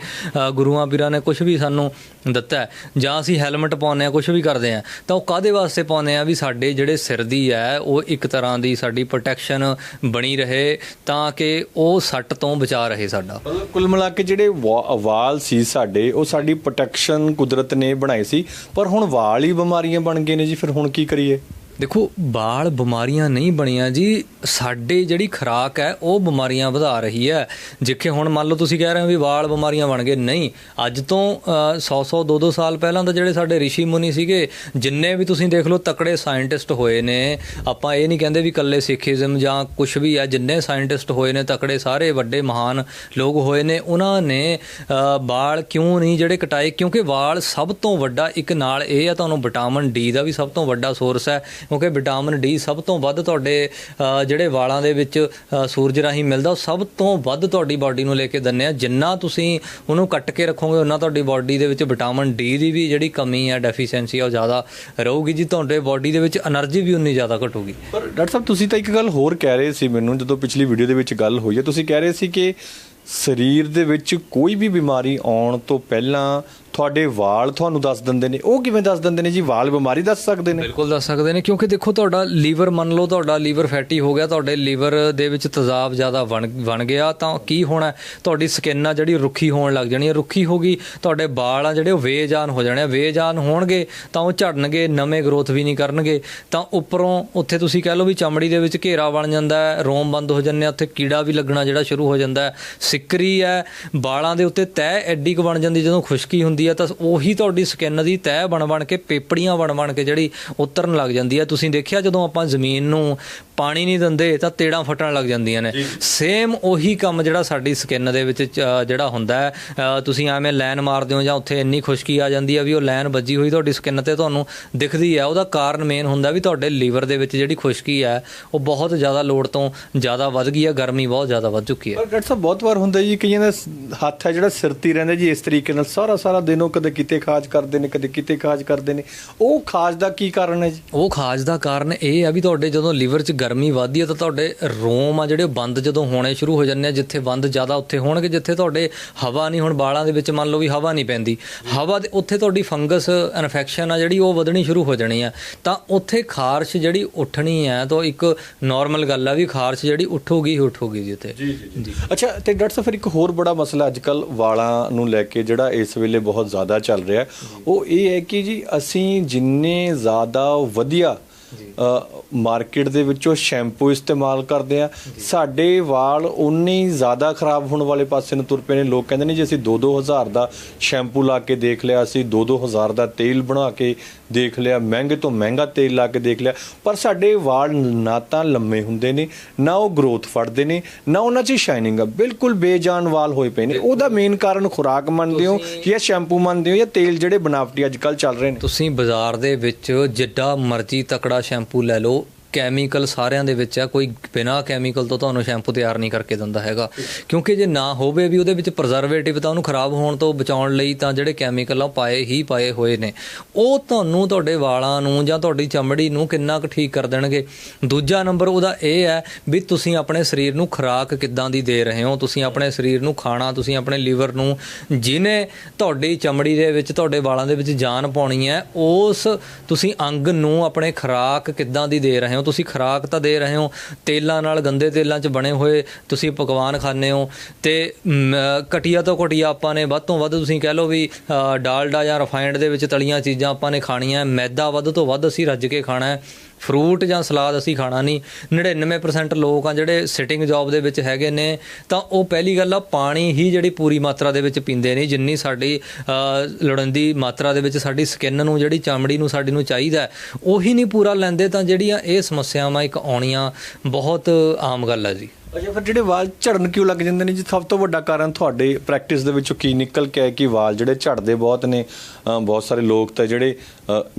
ਗੁਰੂਆਂ ਪੀਰਾਂ ਨੇ ਕੁਛ ਵੀ ਸਾਨੂੰ ਦਿੱਤਾ ਜਾਂ ਅਸੀਂ ਹੈਲਮਟ ਪਾਉਂਦੇ ਆ ਕੁਛ ਵੀ ਕਰਦੇ ਆ ਤਾਂ ਉਹ ਕਾਦੇ ਵਾਸਤੇ ਪਾਉਂਦੇ ਆ ਵੀ ਸਾਡੇ ਜਿਹੜੇ ਸਿਰ ਦੀ ਹੈ, ਉਹ ਇੱਕ ਤਰ੍ਹਾਂ ਦੀ ਸਾਡੀ ਪ੍ਰੋਟੈਕਸ਼ਨ ਬਣੀ ਰਹੇ, ਤਾਂ ਕਿ ਉਹ ਸੱਟ ਤੋਂ ਬਚਾ ਰਹੇ ਸਾਡਾ। ਮਤਲਬ ਕੁੱਲ ਮਿਲਾ ਕੇ ਜਿਹੜੇ ਵਾ- ਵਾਲ ਸੀ ਸਾਡੇ, ਉਹ ਸਾਡੀ ਪ੍ਰੋਟੈਕਸ਼ਨ ਕੁਦਰਤ ਨੇ ਬਣਾਏ ਸੀ, ਪਰ ਹੁਣ ਵਾਲ ਹੀ ਬਿਮਾਰੀਆਂ ਬਣ ਗਏ ਨੇ ਜੀ, ਫਿਰ ਹੁਣ ਕੀ ਕਰੀਏ? ਦੇਖੋ, ਬਾਲ ਬਿਮਾਰੀਆਂ ਨਹੀਂ ਬਣੀਆਂ ਜੀ। ਸਾਡੇ ਜਿਹੜੀ ਖੁਰਾਕ ਹੈ, ਉਹ ਬਿਮਾਰੀਆਂ ਵਧਾ ਰਹੀ ਹੈ। ਜਿੱਥੇ ਹੁਣ ਮੰਨ ਲਓ ਤੁਸੀਂ ਕਹਿ ਰਹੇ ਹੋ ਵੀ ਵਾਲ ਬਿਮਾਰੀਆਂ ਬਣ ਗਏ। ਨਹੀਂ, ਅੱਜ ਤੋਂ 100 100 200 ਸਾਲ ਪਹਿਲਾਂ ਤਾਂ ਜਿਹੜੇ ਸਾਡੇ ઋષਿ ਮੁਨੀ ਸੀਗੇ, ਜਿੰਨੇ ਵੀ ਤੁਸੀਂ ਦੇਖ ਲਓ ਤਕੜੇ ਸਾਇੰਟਿਸਟ ਹੋਏ ਨੇ, ਆਪਾਂ ਇਹ ਨਹੀਂ ਕਹਿੰਦੇ ਵੀ ਕੱਲੇ ਸਿੱਖੀਜ਼ਮ ਜਾਂ ਕੁਝ ਵੀ ਹੈ, ਜਿੰਨੇ ਸਾਇੰਟਿਸਟ ਹੋਏ ਨੇ, ਤਕੜੇ ਸਾਰੇ ਵੱਡੇ ਮਹਾਨ ਲੋਕ ਹੋਏ ਨੇ, ਉਹਨਾਂ ਨੇ ਬਾਲ ਕਿਉਂ ਨਹੀਂ ਜਿਹੜੇ ਕਟਾਏ? ਕਿਉਂਕਿ ਵਾਲ ਸਭ ਤੋਂ ਵੱਡਾ ਇੱਕ ਨਾਲ ਇਹ ਆ, ਤੁਹਾਨੂੰ ਵਿਟਾਮਿਨ ਡੀ ਦਾ ਵੀ ਸਭ ਤੋਂ ਵੱਡਾ ਸੋਰਸ ਹੈ। ਕਿਉਂਕਿ ਵਿਟਾਮਿਨ ਡੀ ਸਭ ਤੋਂ ਵੱਧ ਤੁਹਾਡੇ ਜਿਹੜੇ ਵਾਲਾਂ ਦੇ ਵਿੱਚ ਸੂਰਜ ਰਾਹੀਂ ਮਿਲਦਾ, ਉਹ ਸਭ ਤੋਂ ਵੱਧ ਤੁਹਾਡੀ ਬਾਡੀ ਨੂੰ ਲੈ ਕੇ ਦਿੰਨੇ ਆ। ਜਿੰਨਾ ਤੁਸੀਂ ਉਹਨੂੰ ਕੱਟ ਕੇ ਰੱਖੋਗੇ ਉਹਨਾਂ ਤੁਹਾਡੀ ਬਾਡੀ ਦੇ ਵਿੱਚ ਵਿਟਾਮਿਨ ਡੀ ਦੀ ਵੀ ਜਿਹੜੀ ਕਮੀ ਹੈ ਡੈਫੀਸ਼ੀਐਂਸੀ ਉਹ ਜ਼ਿਆਦਾ ਰਹੂਗੀ ਜੀ। ਤੁਹਾਡੇ ਬਾਡੀ ਦੇ ਵਿੱਚ એનર્ਜੀ ਵੀ ਉਨੀ ਜ਼ਿਆਦਾ ਘਟੂਗੀ। ਪਰ ਡਾਕਟਰ ਸਾਹਿਬ, ਤੁਸੀਂ ਤਾਂ ਇੱਕ ਗੱਲ ਹੋਰ ਕਹਿ ਰਹੇ ਸੀ ਮੈਨੂੰ, ਜਦੋਂ ਪਿਛਲੀ ਵੀਡੀਓ ਦੇ ਵਿੱਚ ਗੱਲ ਹੋਈ ਹੈ। ਤੁਸੀਂ ਕਹਿ ਰਹੇ ਸੀ ਕਿ ਸਰੀਰ ਦੇ ਵਿੱਚ ਕੋਈ ਵੀ ਬਿਮਾਰੀ ਆਉਣ ਤੋਂ ਪਹਿਲਾਂ ਤੁਹਾਡੇ ਵਾਲ ਤੁਹਾਨੂੰ ਦੱਸ ਦਿੰਦੇ ਨੇ। ਉਹ ਕਿਵੇਂ ਦੱਸ ਦਿੰਦੇ ਨੇ ਜੀ? ਵਾਲ ਬਿਮਾਰੀ ਦੱਸ ਸਕਦੇ ਨੇ। ਬਿਲਕੁਲ ਦੱਸ ਸਕਦੇ ਨੇ, ਕਿਉਂਕਿ ਦੇਖੋ ਤੁਹਾਡਾ ਲੀਵਰ ਮੰਨ ਲਓ, ਤੁਹਾਡਾ ਲੀਵਰ ਫੈਟੀ ਹੋ ਗਿਆ, ਤੁਹਾਡੇ ਲੀਵਰ ਦੇ ਵਿੱਚ ਤੇਜ਼ਾਬ ਜ਼ਿਆਦਾ ਬਣ ਬਣ ਗਿਆ, ਤਾਂ ਕੀ ਹੋਣਾ? ਤੁਹਾਡੀ ਸਕਿਨ ਆ ਜਿਹੜੀ ਰੁੱਖੀ ਹੋਣ ਲੱਗ ਜਾਣੀ ਹੈ ਰੁੱਖੀ ਹੋ ਗਈ, ਤੁਹਾਡੇ ਵਾਲ ਆ ਜਿਹੜੇ ਉਹ ਵੇਜਾਨ ਹੋ ਜਾਣੇ ਆ। ਵੇਜਾਨ ਹੋਣਗੇ, ਤਾਂ ਉਹ ਝੜਨਗੇ, ਨਵੇਂ ਗਰੋਥ ਵੀ ਨਹੀਂ ਕਰਨਗੇ। ਤਾਂ ਉੱਪਰੋਂ ਉੱਥੇ ਤੁਸੀਂ ਕਹਿ ਲਓ ਵੀ ਚਮੜੀ ਦੇ ਵਿੱਚ ਘੇਰਾ ਬਣ ਜਾਂਦਾ ਹੈ, ਰੋਮ ਬੰਦ ਹੋ ਜਾਂਦੇ ਆ, ਉੱਥੇ ਕੀੜਾ ਵੀ ਲੱਗਣਾ ਜਿਹੜਾ ਸ਼ੁਰੂ ਹੋ ਜਾਂਦਾ ਹੈ। ਸਿੱਕਰੀ ਹੈ, ਵਾਲਾਂ ਦੇ ਉੱਤੇ ਤਹਿ ਐਡੀ ਕੁ ਬਣ ਜਾਂਦੀ ਜਦੋਂ ਖੁਸ਼ਕੀ ਹੁੰਦੀ ਹੈ ਤਾਂ ਉਹੀ ਤੁਹਾਡੀ ਸਕਿਨ ਦੀ ਤਹਿ ਬਣ ਬਣ ਕੇ ਪੇਪੜੀਆਂ ਬਣ ਬਣ ਕੇ ਜਿਹੜੀ ਉਤਰਨ ਲੱਗ ਜਾਂਦੀ ਹੈ ਤੁਸੀਂ ਦੇਖਿਆ ਜਦੋਂ ਆਪਾਂ ਜ਼ਮੀਨ ਨੂੰ ਪਾਣੀ ਨਹੀਂ ਦਿੰਦੇ ਤਾਂ ਤੇੜਾਂ ਫਟਣ ਲੱਗ ਜਾਂਦੀਆਂ ਨੇ। ਸੇਮ ਉਹੀ ਕੰਮ ਜਿਹੜਾ ਸਾਡੀ ਸਕਿਨ ਦੇ ਵਿੱਚ ਜਿਹੜਾ ਹੁੰਦਾ ਹੈ ਤੁਸੀਂ ਐਵੇਂ ਲਾਈਨ ਮਾਰਦੇ ਹੋ ਜਾਂ ਉੱਥੇ ਇੰਨੀ ਖੁਸ਼ਕੀ ਆ ਜਾਂਦੀ ਹੈ ਵੀ ਉਹ ਲਾਈਨ ਵੱਜੀ ਹੋਈ ਤੁਹਾਡੀ ਸਕਿਨ ਤੇ ਤੁਹਾਨੂੰ ਦਿਖਦੀ ਹੈ। ਉਹਦਾ ਕਾਰਨ ਮੇਨ ਹੁੰਦਾ ਵੀ ਤੁਹਾਡੇ ਲੀਵਰ ਦੇ ਵਿੱਚ ਜਿਹੜੀ ਖੁਸ਼ਕੀ ਹੈ ਉਹ ਬਹੁਤ ਜ਼ਿਆਦਾ ਲੋੜ ਤੋਂ ਜ਼ਿਆਦਾ ਵੱਧ ਗਈ ਹੈ ਗਰਮੀ ਬਹੁਤ ਜ਼ਿਆਦਾ ਵੱਧ ਚੁੱਕੀ ਹੈ। ਪਰ ਡਾਕਟਰ ਸਾਹਿਬ ਬਹੁਤ ਵਾਰ ਹੁੰਦਾ ਜੀ ਕਈਆਂ ਦਾ ਹੱਥ ਹੈ ਜਿਹੜਾ ਸਿਰ ਤੇ ਹੀ ਰਹਿੰਦਾ ਜੀ ਇਸ ਤਰੀਕੇ ਨਾਲ ਸਾਰਾ ਸਾਰਾ ਦਿਨ ਉਹ ਕਦੇ ਕਿਤੇ ਖਾਜ ਕਰਦੇ ਨੇ ਕਦੇ ਕਿਤੇ ਖਾਜ ਕਰਦੇ ਨੇ। ਉਹ ਖਾਜ ਦਾ ਕੀ ਕਾਰਨ ਹੈ ਜੀ? ਉਹ ਖਾਜ ਦਾ ਕਾਰਨ ਇਹ ਆ ਵੀ ਤੁਹਾਡੇ ਜਦੋਂ ਲਿਵਰ 'ਚ ਗਰਮੀ ਵੱਧਦੀ ਹੈ ਤਾਂ ਤੁਹਾਡੇ ਰੋਮ ਆ ਜਿਹੜੇ ਬੰਦ ਜਦੋਂ ਹੋਣੇ ਸ਼ੁਰੂ ਹੋ ਜਾਂਦੇ ਆ ਜਿੱਥੇ ਬੰਦ ਜ਼ਿਆਦਾ ਉੱਥੇ ਹੋਣਗੇ ਜਿੱਥੇ ਤੁਹਾਡੇ ਹਵਾ ਨਹੀਂ ਹੁਣ ਬਾਲਾਂ ਦੇ ਵਿੱਚ ਮੰਨ ਲਓ ਵੀ ਹਵਾ ਨਹੀਂ ਪੈਂਦੀ। ਹਵਾ ਦੇ ਉੱਥੇ ਤੁਹਾਡੀ ਫੰਗਸ ਇਨਫੈਕਸ਼ਨ ਆ ਜਿਹੜੀ ਉਹ ਵਧਣੀ ਸ਼ੁਰੂ ਹੋ ਜਾਣੀ ਆ। ਤਾਂ ਉੱਥੇ ਖਾਰਸ਼ ਜਿਹੜੀ ਉੱਠਣੀ ਹੈ ਤਾਂ ਇੱਕ ਨਾਰਮਲ ਗੱਲ ਆ ਵੀ ਖਾਰਸ਼ ਜਿਹੜੀ ਉੱਠੂਗੀ ਹੀ ਉੱਠੂਗੀ ਜੀ ਉੱਥੇ। ਜੀ ਜੀ ਅੱਛਾ ਤੇ ਡਾਕਟਰ ਸਾਹਿਬ ਫਿਰ ਇੱਕ ਹੋਰ ਬੜਾ ਮਸਲਾ ਅੱਜਕੱਲ ਵਾਲਾਂ ਨੂੰ ਲੈ ਕੇ ਜਿਹੜਾ ਇਸ ਵੇਲੇ ਬਹੁਤ ਜ਼ਿਆਦਾ ਚੱਲ ਰਿਹਾ। ਉਹ ਇਹ ਹੈ ਕਿ ਜੀ ਅਸੀਂ ਜਿੰਨੇ ਜ਼ਿਆਦਾ ਵਧੀਆ ਮਾਰਕੀਟ ਦੇ ਵਿੱਚੋਂ ਸ਼ੈਂਪੂ ਇਸਤੇਮਾਲ ਕਰਦੇ ਆ। ਸਾਡੇ ਵਾਲ ਉਨੇ ਹੀ ਜ਼ਿਆਦਾ ਖਰਾਬ ਹੋਣ ਵਾਲੇ ਪਾਸੇ ਨੂੰ ਤੁਰ ਪਏ ਨੇ। ਲੋਕ ਕਹਿੰਦੇ ਨੇ ਜੀ ਅਸੀਂ 2-2000 ਦਾ ਸ਼ੈਂਪੂ ਲਾ ਕੇ ਦੇਖ ਲਿਆ, ਅਸੀਂ 2-2000 ਦਾ ਤੇਲ ਬਣਾ ਕੇ ਦੇਖ ਲਿਆ ਮਹਿੰਗੇ ਤੋਂ ਮਹਿੰਗਾ ਤੇਲ ਲਾ ਕੇ ਦੇਖ ਲਿਆ। ਪਰ ਸਾਡੇ ਵਾਲ ਨਾ ਤਾਂ ਲੰਮੇ ਹੁੰਦੇ ਨੇ ਨਾ ਉਹ ਗਰੋਥ ਫੜਦੇ ਨੇ ਨਾ ਉਹਨਾਂ 'ਚ ਸ਼ਾਈਨਿੰਗ ਆ। ਬਿਲਕੁਲ ਬੇਜਾਨ ਵਾਲ ਹੋਏ ਪਏ ਨੇ। ਉਹਦਾ ਮੇਨ ਕਾਰਨ ਖੁਰਾਕ ਮੰਨਦੇ ਹੋ ਜਾਂ ਸ਼ੈਂਪੂ ਮੰਨਦੇ ਹੋ ਜਾਂ ਤੇਲ ਜਿਹੜੇ ਬਨਾਵਟੀ ਅੱਜਕੱਲ ਚੱਲ ਰਹੇ ਨੇ? ਤੁਸੀਂ ਬਾਜ਼ਾਰ ਦੇ ਵਿੱਚ ਜਿੱਡਾ ਮਰਜ਼ੀ ਤਕੜਾ ਸ਼ੈਂਪੂ ਲੈ ਲਓ ਕੈਮੀਕਲ ਸਾਰਿਆਂ ਦੇ ਵਿੱਚ ਆ, ਕੋਈ ਬਿਨਾ ਕੈਮੀਕਲ ਤੋਂ ਤੁਹਾਨੂੰ ਸ਼ੈਂਪੂ ਤਿਆਰ ਨਹੀਂ ਕਰਕੇ ਦਿੰਦਾ ਹੈਗਾ। ਕਿਉਂਕਿ ਜੇ ਨਾ ਹੋਵੇ ਵੀ ਉਹਦੇ ਵਿੱਚ ਪ੍ਰਜ਼ਰਵੇਟਿਵ ਤਾਂ ਉਹਨੂੰ ਖਰਾਬ ਹੋਣ ਤੋਂ ਬਚਾਉਣ ਲਈ ਤਾਂ ਜਿਹੜੇ ਕੈਮੀਕਲ ਆ, ਉਹ ਪਾਏ ਹੀ ਪਾਏ ਹੋਏ ਨੇ। ਉਹ ਤੁਹਾਨੂੰ ਤੁਹਾਡੇ ਵਾਲਾਂ ਨੂੰ ਜਾਂ ਤੁਹਾਡੀ ਚਮੜੀ ਨੂੰ ਕਿੰਨਾ ਕੁ ਠੀਕ ਕਰ ਦੇਣਗੇ। ਦੂਜਾ ਨੰਬਰ ਉਹਦਾ ਇਹ ਹੈ ਵੀ ਤੁਸੀਂ ਆਪਣੇ ਸਰੀਰ ਨੂੰ ਖੁਰਾਕ ਕਿੱਦਾਂ ਦੀ ਦੇ ਰਹੇ ਹੋ? ਤੁਸੀਂ ਆਪਣੇ ਸਰੀਰ ਨੂੰ ਖਾਣਾ, ਤੁਸੀਂ ਆਪਣੇ ਲੀਵਰ ਨੂੰ ਜਿਹਨੇ ਤੁਹਾਡੀ ਚਮੜੀ ਦੇ ਵਿੱਚ, ਤੁਹਾਡੇ ਵਾਲਾਂ ਦੇ ਵਿੱਚ ਜਾਨ ਪਾਉਣੀ ਹੈ, ਉਸ ਤੁਸੀਂ ਅੰਗ ਨੂੰ ਆਪਣੇ ਖੁਰਾਕ ਕਿੱਦਾਂ ਦੀ ਦੇ ਰਹੇ ਹੋ ਤੁਸੀਂ ਖੁਰਾਕ ਤਾਂ ਦੇ ਰਹੇ ਹੋ ਤੇਲਾਂ ਨਾਲ ਗੰਦੇ ਤੇਲਾਂ 'ਚ ਬਣੇ ਹੋਏ ਤੁਸੀਂ ਪਕਵਾਨ ਖਾਂਦੇ ਹੋ ਤੇ ਮ, ਘਟੀਆ ਤੋਂ ਘਟੀਆ ਆਪਾਂ ਨੇ ਵੱਧ ਤੋਂ ਵੱਧ ਤੁਸੀਂ ਕਹਿ ਲਓ ਵੀ ਡਾਲਡਾ ਜਾਂ ਰਿਫਾਈਨਡ ਦੇ ਵਿੱਚ ਤਲੀਆਂ ਚੀਜ਼ਾਂ ਆਪਾਂ ਨੇ ਖਾਣੀਆਂ ਮੈਦਾ ਵੱਧ ਤੋਂ ਵੱਧ ਅਸੀਂ ਰੱਜ ਕੇ ਖਾਣਾ ਹੈ। ਫਰੂਟ ਜਾਂ ਸਲਾਦ ਅਸੀਂ ਖਾਣਾ ਨਹੀਂ 99% ਲੋਕ ਆ ਜਿਹੜੇ ਸਿਟਿੰਗ ਜੌਬ ਦੇ ਵਿੱਚ ਹੈਗੇ ਨੇ ਤਾਂ ਉਹ ਪਹਿਲੀ ਗੱਲ ਆ ਪਾਣੀ ਹੀ ਜਿਹੜੀ ਪੂਰੀ ਮਾਤਰਾ ਦੇ ਵਿੱਚ ਪੀਂਦੇ ਨੇ ਜਿੰਨੀ ਸਾਡੀ ਅ, ਲੋੜੀਂਦੀ ਮਾਤਰਾ ਦੇ ਵਿੱਚ ਸਾਡੀ ਸਕਿਨ ਨੂੰ ਜਿਹੜੀ ਚਮੜੀ ਨੂੰ ਸਾਡੀ ਨੂੰ ਚਾਹੀਦਾ ਉਹੀ ਨਹੀਂ ਪੂਰਾ ਲੈਂਦੇ ਤਾਂ ਜਿਹੜੀਆਂ ਇਹ ਸਮੱਸਿਆਵਾਂ ਇੱਕ ਆਉਣੀਆਂ ਬਹੁਤ ਆਮ ਗੱਲ ਆ ਜੀ। ਅੱਛਾ, ਫਿਰ ਜਿਹੜੇ ਵਾਲ ਝੜਨ ਕਿਉਂ ਲੱਗ ਜਾਂਦੇ ਨੇ ਜੀ? ਸਭ ਤੋਂ ਵੱਡਾ ਕਾਰਨ ਤੁਹਾਡੇ ਪ੍ਰੈਕਟਿਸ ਦੇ ਵਿੱਚੋਂ ਕੀ ਨਿਕਲ ਕੇ ਆਇਆ ਕਿ ਵਾਲ ਜਿਹੜੇ ਝੜਦੇ ਬਹੁਤ ਨੇ? ਬਹੁਤ ਸਾਰੇ ਲੋਕ ਤਾਂ ਜਿਹੜੇ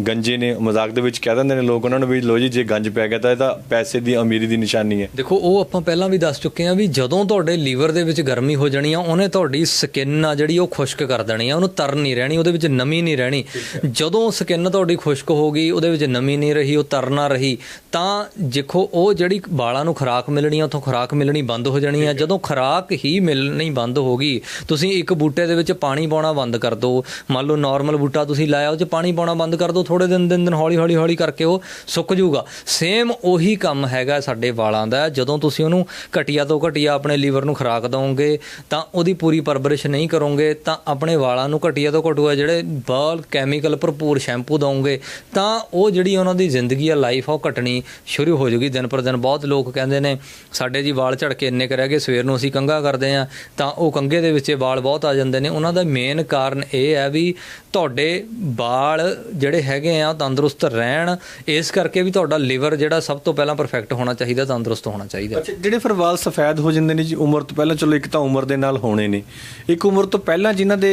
ਗੰਜੇ ਨੇ, ਮਜ਼ਾਕ ਦੇ ਵਿੱਚ ਕਹਿ ਦਿੰਦੇ ਨੇ ਲੋਕ ਉਹਨਾਂ ਨੂੰ ਵੀ ਲੋ ਜੀ, ਜੇ ਗੰਜ ਪੈ ਗਿਆ ਤਾਂ ਇਹ ਤਾਂ ਪੈਸੇ ਦੀ ਅਮੀਰੀ ਦੀ ਨਿਸ਼ਾਨੀ ਹੈ। ਦੇਖੋ, ਉਹ ਆਪਾਂ ਪਹਿਲਾਂ ਵੀ ਦੱਸ ਚੁੱਕੇ ਹਾਂ ਵੀ ਜਦੋਂ ਤੁਹਾਡੇ ਲੀਵਰ ਦੇ ਵਿੱਚ ਗਰਮੀ ਹੋ ਜਾਣੀ ਆ, ਉਹਨੇ ਤੁਹਾਡੀ ਸਕਿਨ ਆ ਜਿਹੜੀ, ਉਹ ਖੁਸ਼ਕ ਕਰ ਦੇਣੀ ਆ, ਉਹਨੂੰ ਤਰ ਨਹੀਂ ਰਹਿਣੀ, ਉਹਦੇ ਵਿੱਚ ਨਮੀ ਨਹੀਂ ਰਹਿਣੀ। ਜਦੋਂ ਸਕਿਨ ਤੁਹਾਡੀ ਖੁਸ਼ਕ ਹੋ ਗਈ, ਉਹਦੇ ਵਿੱਚ ਨਮੀ ਨਹੀਂ ਰਹੀ, ਉਹ ਤਰ ਨਾ ਰਹੀ, ਤਾਂ ਦੇਖੋ, ਉਹ ਜਿਹੜੀ ਵਾਲਾਂ ਨੂੰ ਖੁਰਾਕ ਮਿਲਣੀ ਆ, ਉਥੋਂ ਖੁਰਾਕ ਮਿਲਣੀ ਬੰਦ ਹੋ ਜਾਣੀ ਆ। ਜਦੋਂ ਖੁਰਾਕ ਹੀ ਮਿਲਣੀ ਬੰਦ ਹੋ ਗਈ ਤੁਸੀਂ ਇੱਕ ਬੂਟੇ ਦੇ ਵਿੱਚ ਪਾਣੀ ਪਾਉਣਾ ਬੰਦ ਕਰ ਦਿਓ ਮੰਨ ਲਓ ਨਾਰਮਲ ਬੂਟਾ ਤੁਸੀਂ ਲਾਇਆ ਉਹ 'ਚ ਪਾਣੀ ਪਾਉਣਾ ਬੰਦ ਕਰ ਦਿਓ ਥੋੜੇ ਦਿਨ ਦਿਨ ਦਿਨ ਹੌਲੀ ਹੌਲੀ ਹੌਲੀ ਕਰਕੇ ਉਹ ਸੁੱਕ ਜਾਊਗਾ। ਸੇਮ ਉਹੀ ਕੰਮ ਹੈਗਾ ਸਾਡੇ ਵਾਲਾਂ ਦਾ। ਜਦੋਂ ਤੁਸੀਂ ਉਹਨੂੰ ਘਟੀਆ ਤੋਂ ਘਟੀਆ ਆਪਣੇ ਲੀਵਰ ਨੂੰ ਖੁਰਾਕ ਦਵੋਗੇ ਤਾਂ ਉਹਦੀ ਪੂਰੀ ਪਰਵਰਿਸ਼ ਨਹੀਂ ਕਰੋਗੇ ਤਾਂ ਆਪਣੇ ਵਾਲਾਂ ਨੂੰ ਘਟੀਆ ਤੋਂ ਘਟੂਆ ਜਿਹੜੇ ਬਾਲ ਕੈਮੀਕਲ ਭਰਪੂਰ ਸ਼ੈਂਪੂ ਦਵੋਗੇ ਤਾਂ ਉਹ ਜਿਹੜੀ ਉਹਨਾਂ ਦੀ ਜ਼ਿੰਦਗੀ ਆ ਲਾਈਫ ਆ ਉਹ ਘਟਣੀ ਸ਼ੁਰੂ ਹੋ ਜਾਊਗੀ ਦਿਨ ਪਰ ਦਿਨ। ਬਹੁਤ ਲੋਕ ਕਹਿੰਦੇ ਨੇ ਸਾਡੇ ਜੀ ਵਾਲ ਵਾਲ ਝੜ ਕੇ ਇੰਨੇ ਕੁ ਰਹਿ ਗਏ, ਸਵੇਰ ਨੂੰ ਅਸੀਂ ਕੰਘਾ ਕਰਦੇ ਆ ਤਾਂ ਉਹ ਕੰਘੇ ਦੇ ਵਿੱਚ ਵਾਲ ਬਹੁਤ ਆ ਜਾਂਦੇ ਨੇ। ਉਹਨਾਂ ਦਾ ਮੇਨ ਕਾਰਨ ਇਹ ਹੈ ਵੀ ਤੁਹਾਡੇ ਵਾਲ ਜਿਹੜੇ ਹੈਗੇ ਆ, ਉਹ ਤੰਦਰੁਸਤ ਰਹਿਣ। ਇਸ ਕਰਕੇ ਵੀ ਤੁਹਾਡਾ ਲਿਵਰ ਜਿਹੜਾ ਸਭ ਤੋਂ ਪਹਿਲਾਂ ਪਰਫੈਕਟ ਹੋਣਾ ਚਾਹੀਦਾ, ਤੰਦਰੁਸਤ ਹੋਣਾ ਚਾਹੀਦਾ। ਅੱਛਾ, ਜਿਹੜੇ ਫਿਰ ਵਾਲ ਸਫੈਦ ਹੋ ਜਾਂਦੇ ਨੇ ਜੀ, ਉਮਰ ਤੋਂ ਪਹਿਲਾਂ, ਚਲੋ ਇੱਕ ਤਾਂ ਉਮਰ ਦੇ ਨਾਲ ਹੋਣੇ ਨੇ। ਇੱਕ ਉਮਰ ਤੋਂ ਪਹਿਲਾਂ ਜਿਨ੍ਹਾਂ ਦੇ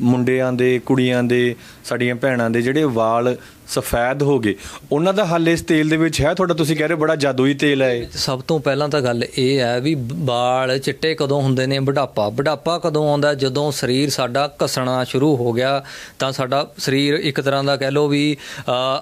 ਮੁੰਡਿਆਂ ਦੇ, ਕੁੜੀਆਂ ਦੇ ਸਾਡੀਆਂ ਭੈਣਾਂ ਦੇ ਜਿਹੜੇ ਵਾਲ ਸਫੈਦ ਹੋ ਗਏ, ਉਹਨਾਂ ਦਾ ਹੱਲ ਇਸ ਤੇਲ ਦੇ ਵਿੱਚ ਹੈ? ਤੁਹਾਡਾ ਤੁਸੀਂ ਕਹਿ ਰਹੇ ਬੜਾ ਜਾਦੂਈ ਤੇਲ ਹੈ ਸਭ ਤੋਂ ਪਹਿਲਾਂ ਤਾਂ ਗੱਲ ਇਹ ਹੈ ਵੀ ਵਾਲ ਚਿੱਟੇ ਕਦੋਂ ਹੁੰਦੇ ਨੇ? ਬੁਢਾਪਾ। ਬੁਢਾਪਾ ਕਦੋਂ ਆਉਂਦਾ? ਜਦੋਂ ਸਰੀਰ ਸਾਡਾ ਘਸਣਾ ਸ਼ੁਰੂ ਹੋ ਗਿਆ, ਤਾਂ ਸਾਡਾ ਸਰੀਰ ਇੱਕ ਤਰ੍ਹਾਂ ਦਾ ਕਹਿ ਲਓ ਵੀ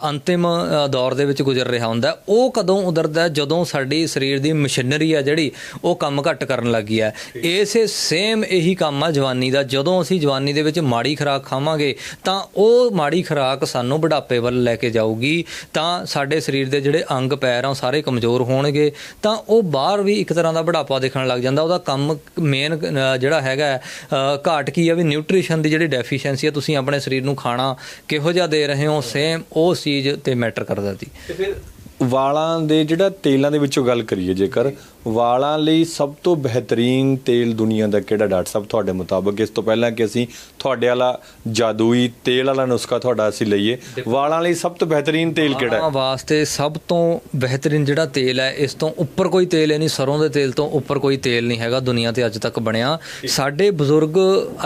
ਅੰਤਿਮ ਦੌਰ ਦੇ ਵਿੱਚ ਗੁਜ਼ਰ ਰਿਹਾ ਹੁੰਦਾ। ਉਹ ਕਦੋਂ ਉਤਰਦਾ ਜਦੋਂ ਸਾਡੀ ਸਰੀਰ ਦੀ ਮਸ਼ੀਨਰੀ ਆ ਜਿਹੜੀ, ਉਹ ਕੰਮ ਘੱਟ ਕਰਨ ਲੱਗੀ ਹੈ। ਇਸੇ ਸੇਮ ਇਹੀ ਕੰਮ ਆ ਜਵਾਨੀ ਦਾ। ਜਦੋਂ ਅਸੀਂ ਜਵਾਨੀ ਦੇ ਵਿੱਚ ਮਾੜੀ ਖੁਰਾਕ ਖਾਵਾਂਗੇ, ਤਾਂ ਉਹ ਉਹ ਮਾੜੀ ਖੁਰਾਕ ਸਾਨੂੰ ਬੁਢਾਪੇ ਵੱਲ ਲੈ ਕੇ ਜਾਊਗੀ, ਤਾਂ ਸਾਡੇ ਸਰੀਰ ਦੇ ਜਿਹੜੇ ਅੰਗ ਪੈਰ ਆ, ਉਹ ਸਾਰੇ ਕਮਜ਼ੋਰ ਹੋਣਗੇ। ਤਾਂ ਉਹ ਬਾਹਰ ਵੀ ਇੱਕ ਤਰ੍ਹਾਂ ਦਾ ਬੁਢਾਪਾ ਦੇਖਣ ਲੱਗ ਜਾਂਦਾ। ਉਹਦਾ ਕੰਮ ਮੇਨ ਜਿਹੜਾ ਹੈਗਾ ਘਾਟ ਕੀ ਆ ਵੀ ਨਿਊਟ੍ਰੀਸ਼ਨ ਦੀ ਜਿਹੜੀ ਡੈਫੀਸ਼ੀਐਂਸੀ ਆ, ਤੁਸੀਂ ਆਪਣੇ ਸਰੀਰ ਨੂੰ ਖਾਣਾ ਕਿਹੋ ਜਿਹਾ ਦੇ ਰਹੇ ਹੋ ਸੇਮ ਉਹ ਚੀਜ਼ ਤੇ ਮੈਟਰ ਕਰਦਾ ਜੀ। ਤੇ ਫਿਰ ਵਾਲਾਂ ਦੇ ਜਿਹੜਾ ਤੇਲਾਂ ਦੇ ਵਿੱਚੋਂ ਗੱਲ ਕਰੀਏ ਜੇਕਰ ਵਾਲਾਂ ਲਈ ਸਭ ਤੋਂ ਬਿਹਤਰੀਨ ਤੇਲ ਦੁਨੀਆ ਦਾ ਕਿਹੜਾ ਡਾਕਟਰ ਸਾਹਿਬ? ਤੁਹਾਡੇ ਮੁਤਾਬਕ ਇਸ ਤੋਂ ਪਹਿਲਾਂ ਕਿ ਅਸੀਂ ਤੁਹਾਡੇ ਵਾਲਾ ਜਾਦੂਈ ਤੇਲ ਵਾਲਾ ਨੁਸਖਾ ਤੁਹਾਡਾ ਅਸੀਂ ਲਈਏ। ਵਾਲਾਂ ਲਈ ਸਭ ਤੋਂ ਬਿਹਤਰੀਨ ਤੇਲ ਕਿਹੜਾ ਹੈ? ਵਾਸਤੇ ਸਭ ਤੋਂ ਬਿਹਤਰੀਨ ਜਿਹੜਾ ਤੇਲ ਹੈ ਇਸ ਤੋਂ ਉੱਪਰ ਕੋਈ ਤੇਲ ਨਹੀਂ ਸਰੋਂ ਦੇ ਤੇਲ ਤੋਂ ਉੱਪਰ ਕੋਈ ਤੇਲ ਨਹੀਂ ਹੈਗਾ ਦੁਨੀਆ ਤੇ ਅੱਜ ਤੱਕ ਬਣਿਆ। ਸਾਡੇ ਬਜ਼ੁਰਗ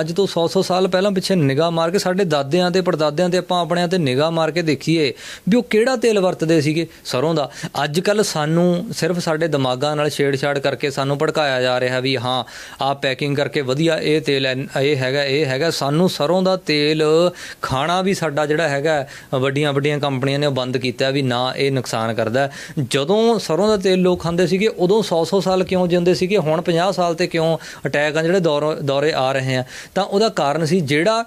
ਅੱਜ ਤੋਂ 100-100 ਸਾਲ ਪਹਿਲਾਂ ਪਿੱਛੇ ਨਿਗਾਹ ਮਾਰ ਕੇ ਸਾਡੇ ਦਾਦਿਆਂ ਤੇ ਪੜਦਾਦਿਆਂ ਤੇ ਆਪਾਂ ਆਪਣਿਆਂ ਤੇ ਨਿਗਾਹ ਮਾਰ ਕੇ ਦੇਖੀਏ ਵੀ ਉਹ ਕਿਹੜਾ ਤੇਲ ਵਰਤਦੇ ਸੀਗੇ ਸਰੋਂ ਦਾ। ਅੱਜ ਕੱਲ ਸਾਨੂੰ ਸਿਰਫ ਸਾਡੇ ਦਿਮਾਗਾਂ ਨਾਲ ਛੇੜਛਾੜ ਕਰਕੇ ਸਾਨੂੰ ਭੜਕਾਇਆ ਜਾ ਰਿਹਾ ਵੀ ਹਾਂ, ਆਹ ਪੈਕਿੰਗ ਕਰਕੇ ਵਧੀਆ ਇਹ ਤੇਲ ਇਹ ਹੈਗਾ ਇਹ ਹੈਗਾ। ਸਾਨੂੰ ਸਰੋਂ ਦਾ ਤੇਲ, ਖਾਣਾ ਵੀ ਸਾਡਾ ਜਿਹੜਾ ਹੈਗਾ, ਵੱਡੀਆਂ ਵੱਡੀਆਂ ਕੰਪਨੀਆਂ ਨੇ ਉਹ ਬੰਦ ਕੀਤਾ ਵੀ ਨਾ, ਇਹ ਨੁਕਸਾਨ ਕਰਦਾ। ਜਦੋਂ ਸਰੋਂ ਦਾ ਤੇਲ ਲੋਕ ਖਾਂਦੇ ਸੀਗੇ, ਉਦੋਂ 100-100 ਸਾਲ ਕਿਉਂ ਜਿਉਂਦੇ ਸੀਗੇ? ਹੁਣ 50 ਸਾਲ ਤੇ ਕਿਉਂ ਅਟੈਕ ਆ ਜਿਹੜੇ ਦੌਰ, ਦੌਰੇ ਆ ਰਹੇ ਆ? ਤਾਂ ਉਹਦਾ ਕਾਰਨ ਸੀ ਜਿਹੜਾ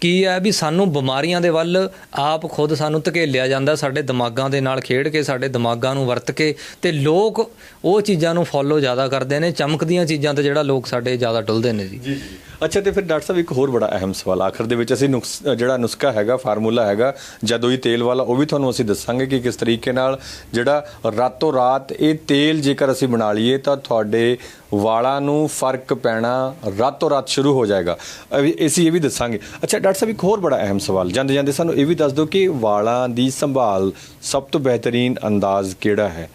ਕੀ ਹੈ ਵੀ ਸਾਨੂੰ ਬਿਮਾਰੀਆਂ ਦੇ ਵੱਲ ਆਪ ਖੁਦ ਸਾਨੂੰ ਧਕੇਲਿਆ ਜਾਂਦਾ, ਸਾਡੇ ਦਿਮਾਗਾਂ ਦੇ ਨਾਲ ਖੇਡ ਕੇ, ਸਾਡੇ ਦਿਮਾਗਾਂ ਨੂੰ ਵਰਤ ਕੇ ਤੇ ਲੋਕ ਉਹ ਚੀਜ਼ਾਂ ਨੂੰ ਫੋਲੋ ਜ਼ਿਆਦਾ ਕਰਦੇ ਨੇ, ਚਮਕਦੀਆਂ ਚੀਜ਼ਾਂ ਤੇ ਜਿਹੜਾ ਲੋਕ ਸਾਡੇ ਜ਼ਿਆਦਾ ਡੁੱਲਦੇ ਨੇ ਜੀ। ਜੀ ਜੀ। ਅੱਛਾ, ਤੇ ਫਿਰ ਡਾਕਟਰ ਸਾਹਿਬ, ਇੱਕ ਹੋਰ ਬੜਾ ਅਹਿਮ ਸਵਾਲ ਆਖਰ ਦੇ ਵਿੱਚ ਅਸੀਂ ਨੁਕਸ, ਜਿਹੜਾ ਨੁਸਖਾ ਹੈਗਾ, ਫਾਰਮੂਲਾ ਹੈਗਾ ਜਾਦੂਈ ਤੇਲ ਵਾਲਾ, ਉਹ ਵੀ ਤੁਹਾਨੂੰ ਅਸੀਂ ਦੱਸਾਂਗੇ ਕਿ ਕਿਸ ਤਰੀਕੇ ਨਾਲ ਜਿਹੜਾ ਰਾਤੋਂ ਰਾਤ ਇਹ ਤੇਲ ਜੇਕਰ ਅਸੀਂ ਬਣਾ ਲਈਏ, ਤਾਂ ਤੁਹਾਡੇ ਵਾਲਾਂ ਨੂੰ ਫ਼ਰਕ ਪੈਣਾ ਰਾਤੋਂ ਰਾਤ ਸ਼ੁਰੂ ਹੋ ਜਾਏਗਾ। ਅਹ ਅਸੀਂ ਇਹ ਵੀ ਦੱਸਾਂਗੇ। ਅੱਛਾ, ਡਾਕਟਰ ਸਾਹਿਬ, ਇੱਕ ਹੋਰ ਬੜਾ ਅਹਿਮ ਸਵਾਲ। ਜਾਂਦੇ ਜਾਂਦੇ ਸਾਨੂੰ ਇਹ ਵੀ ਦੱਸ ਦਿਓ ਕਿ ਵਾਲਾਂ ਦੀ ਸੰਭਾਲ ਸਭ ਤੋਂ ਬਿਹਤਰੀਨ ਅੰਦਾਜ਼ ਕਿਹੜਾ ਹੈ?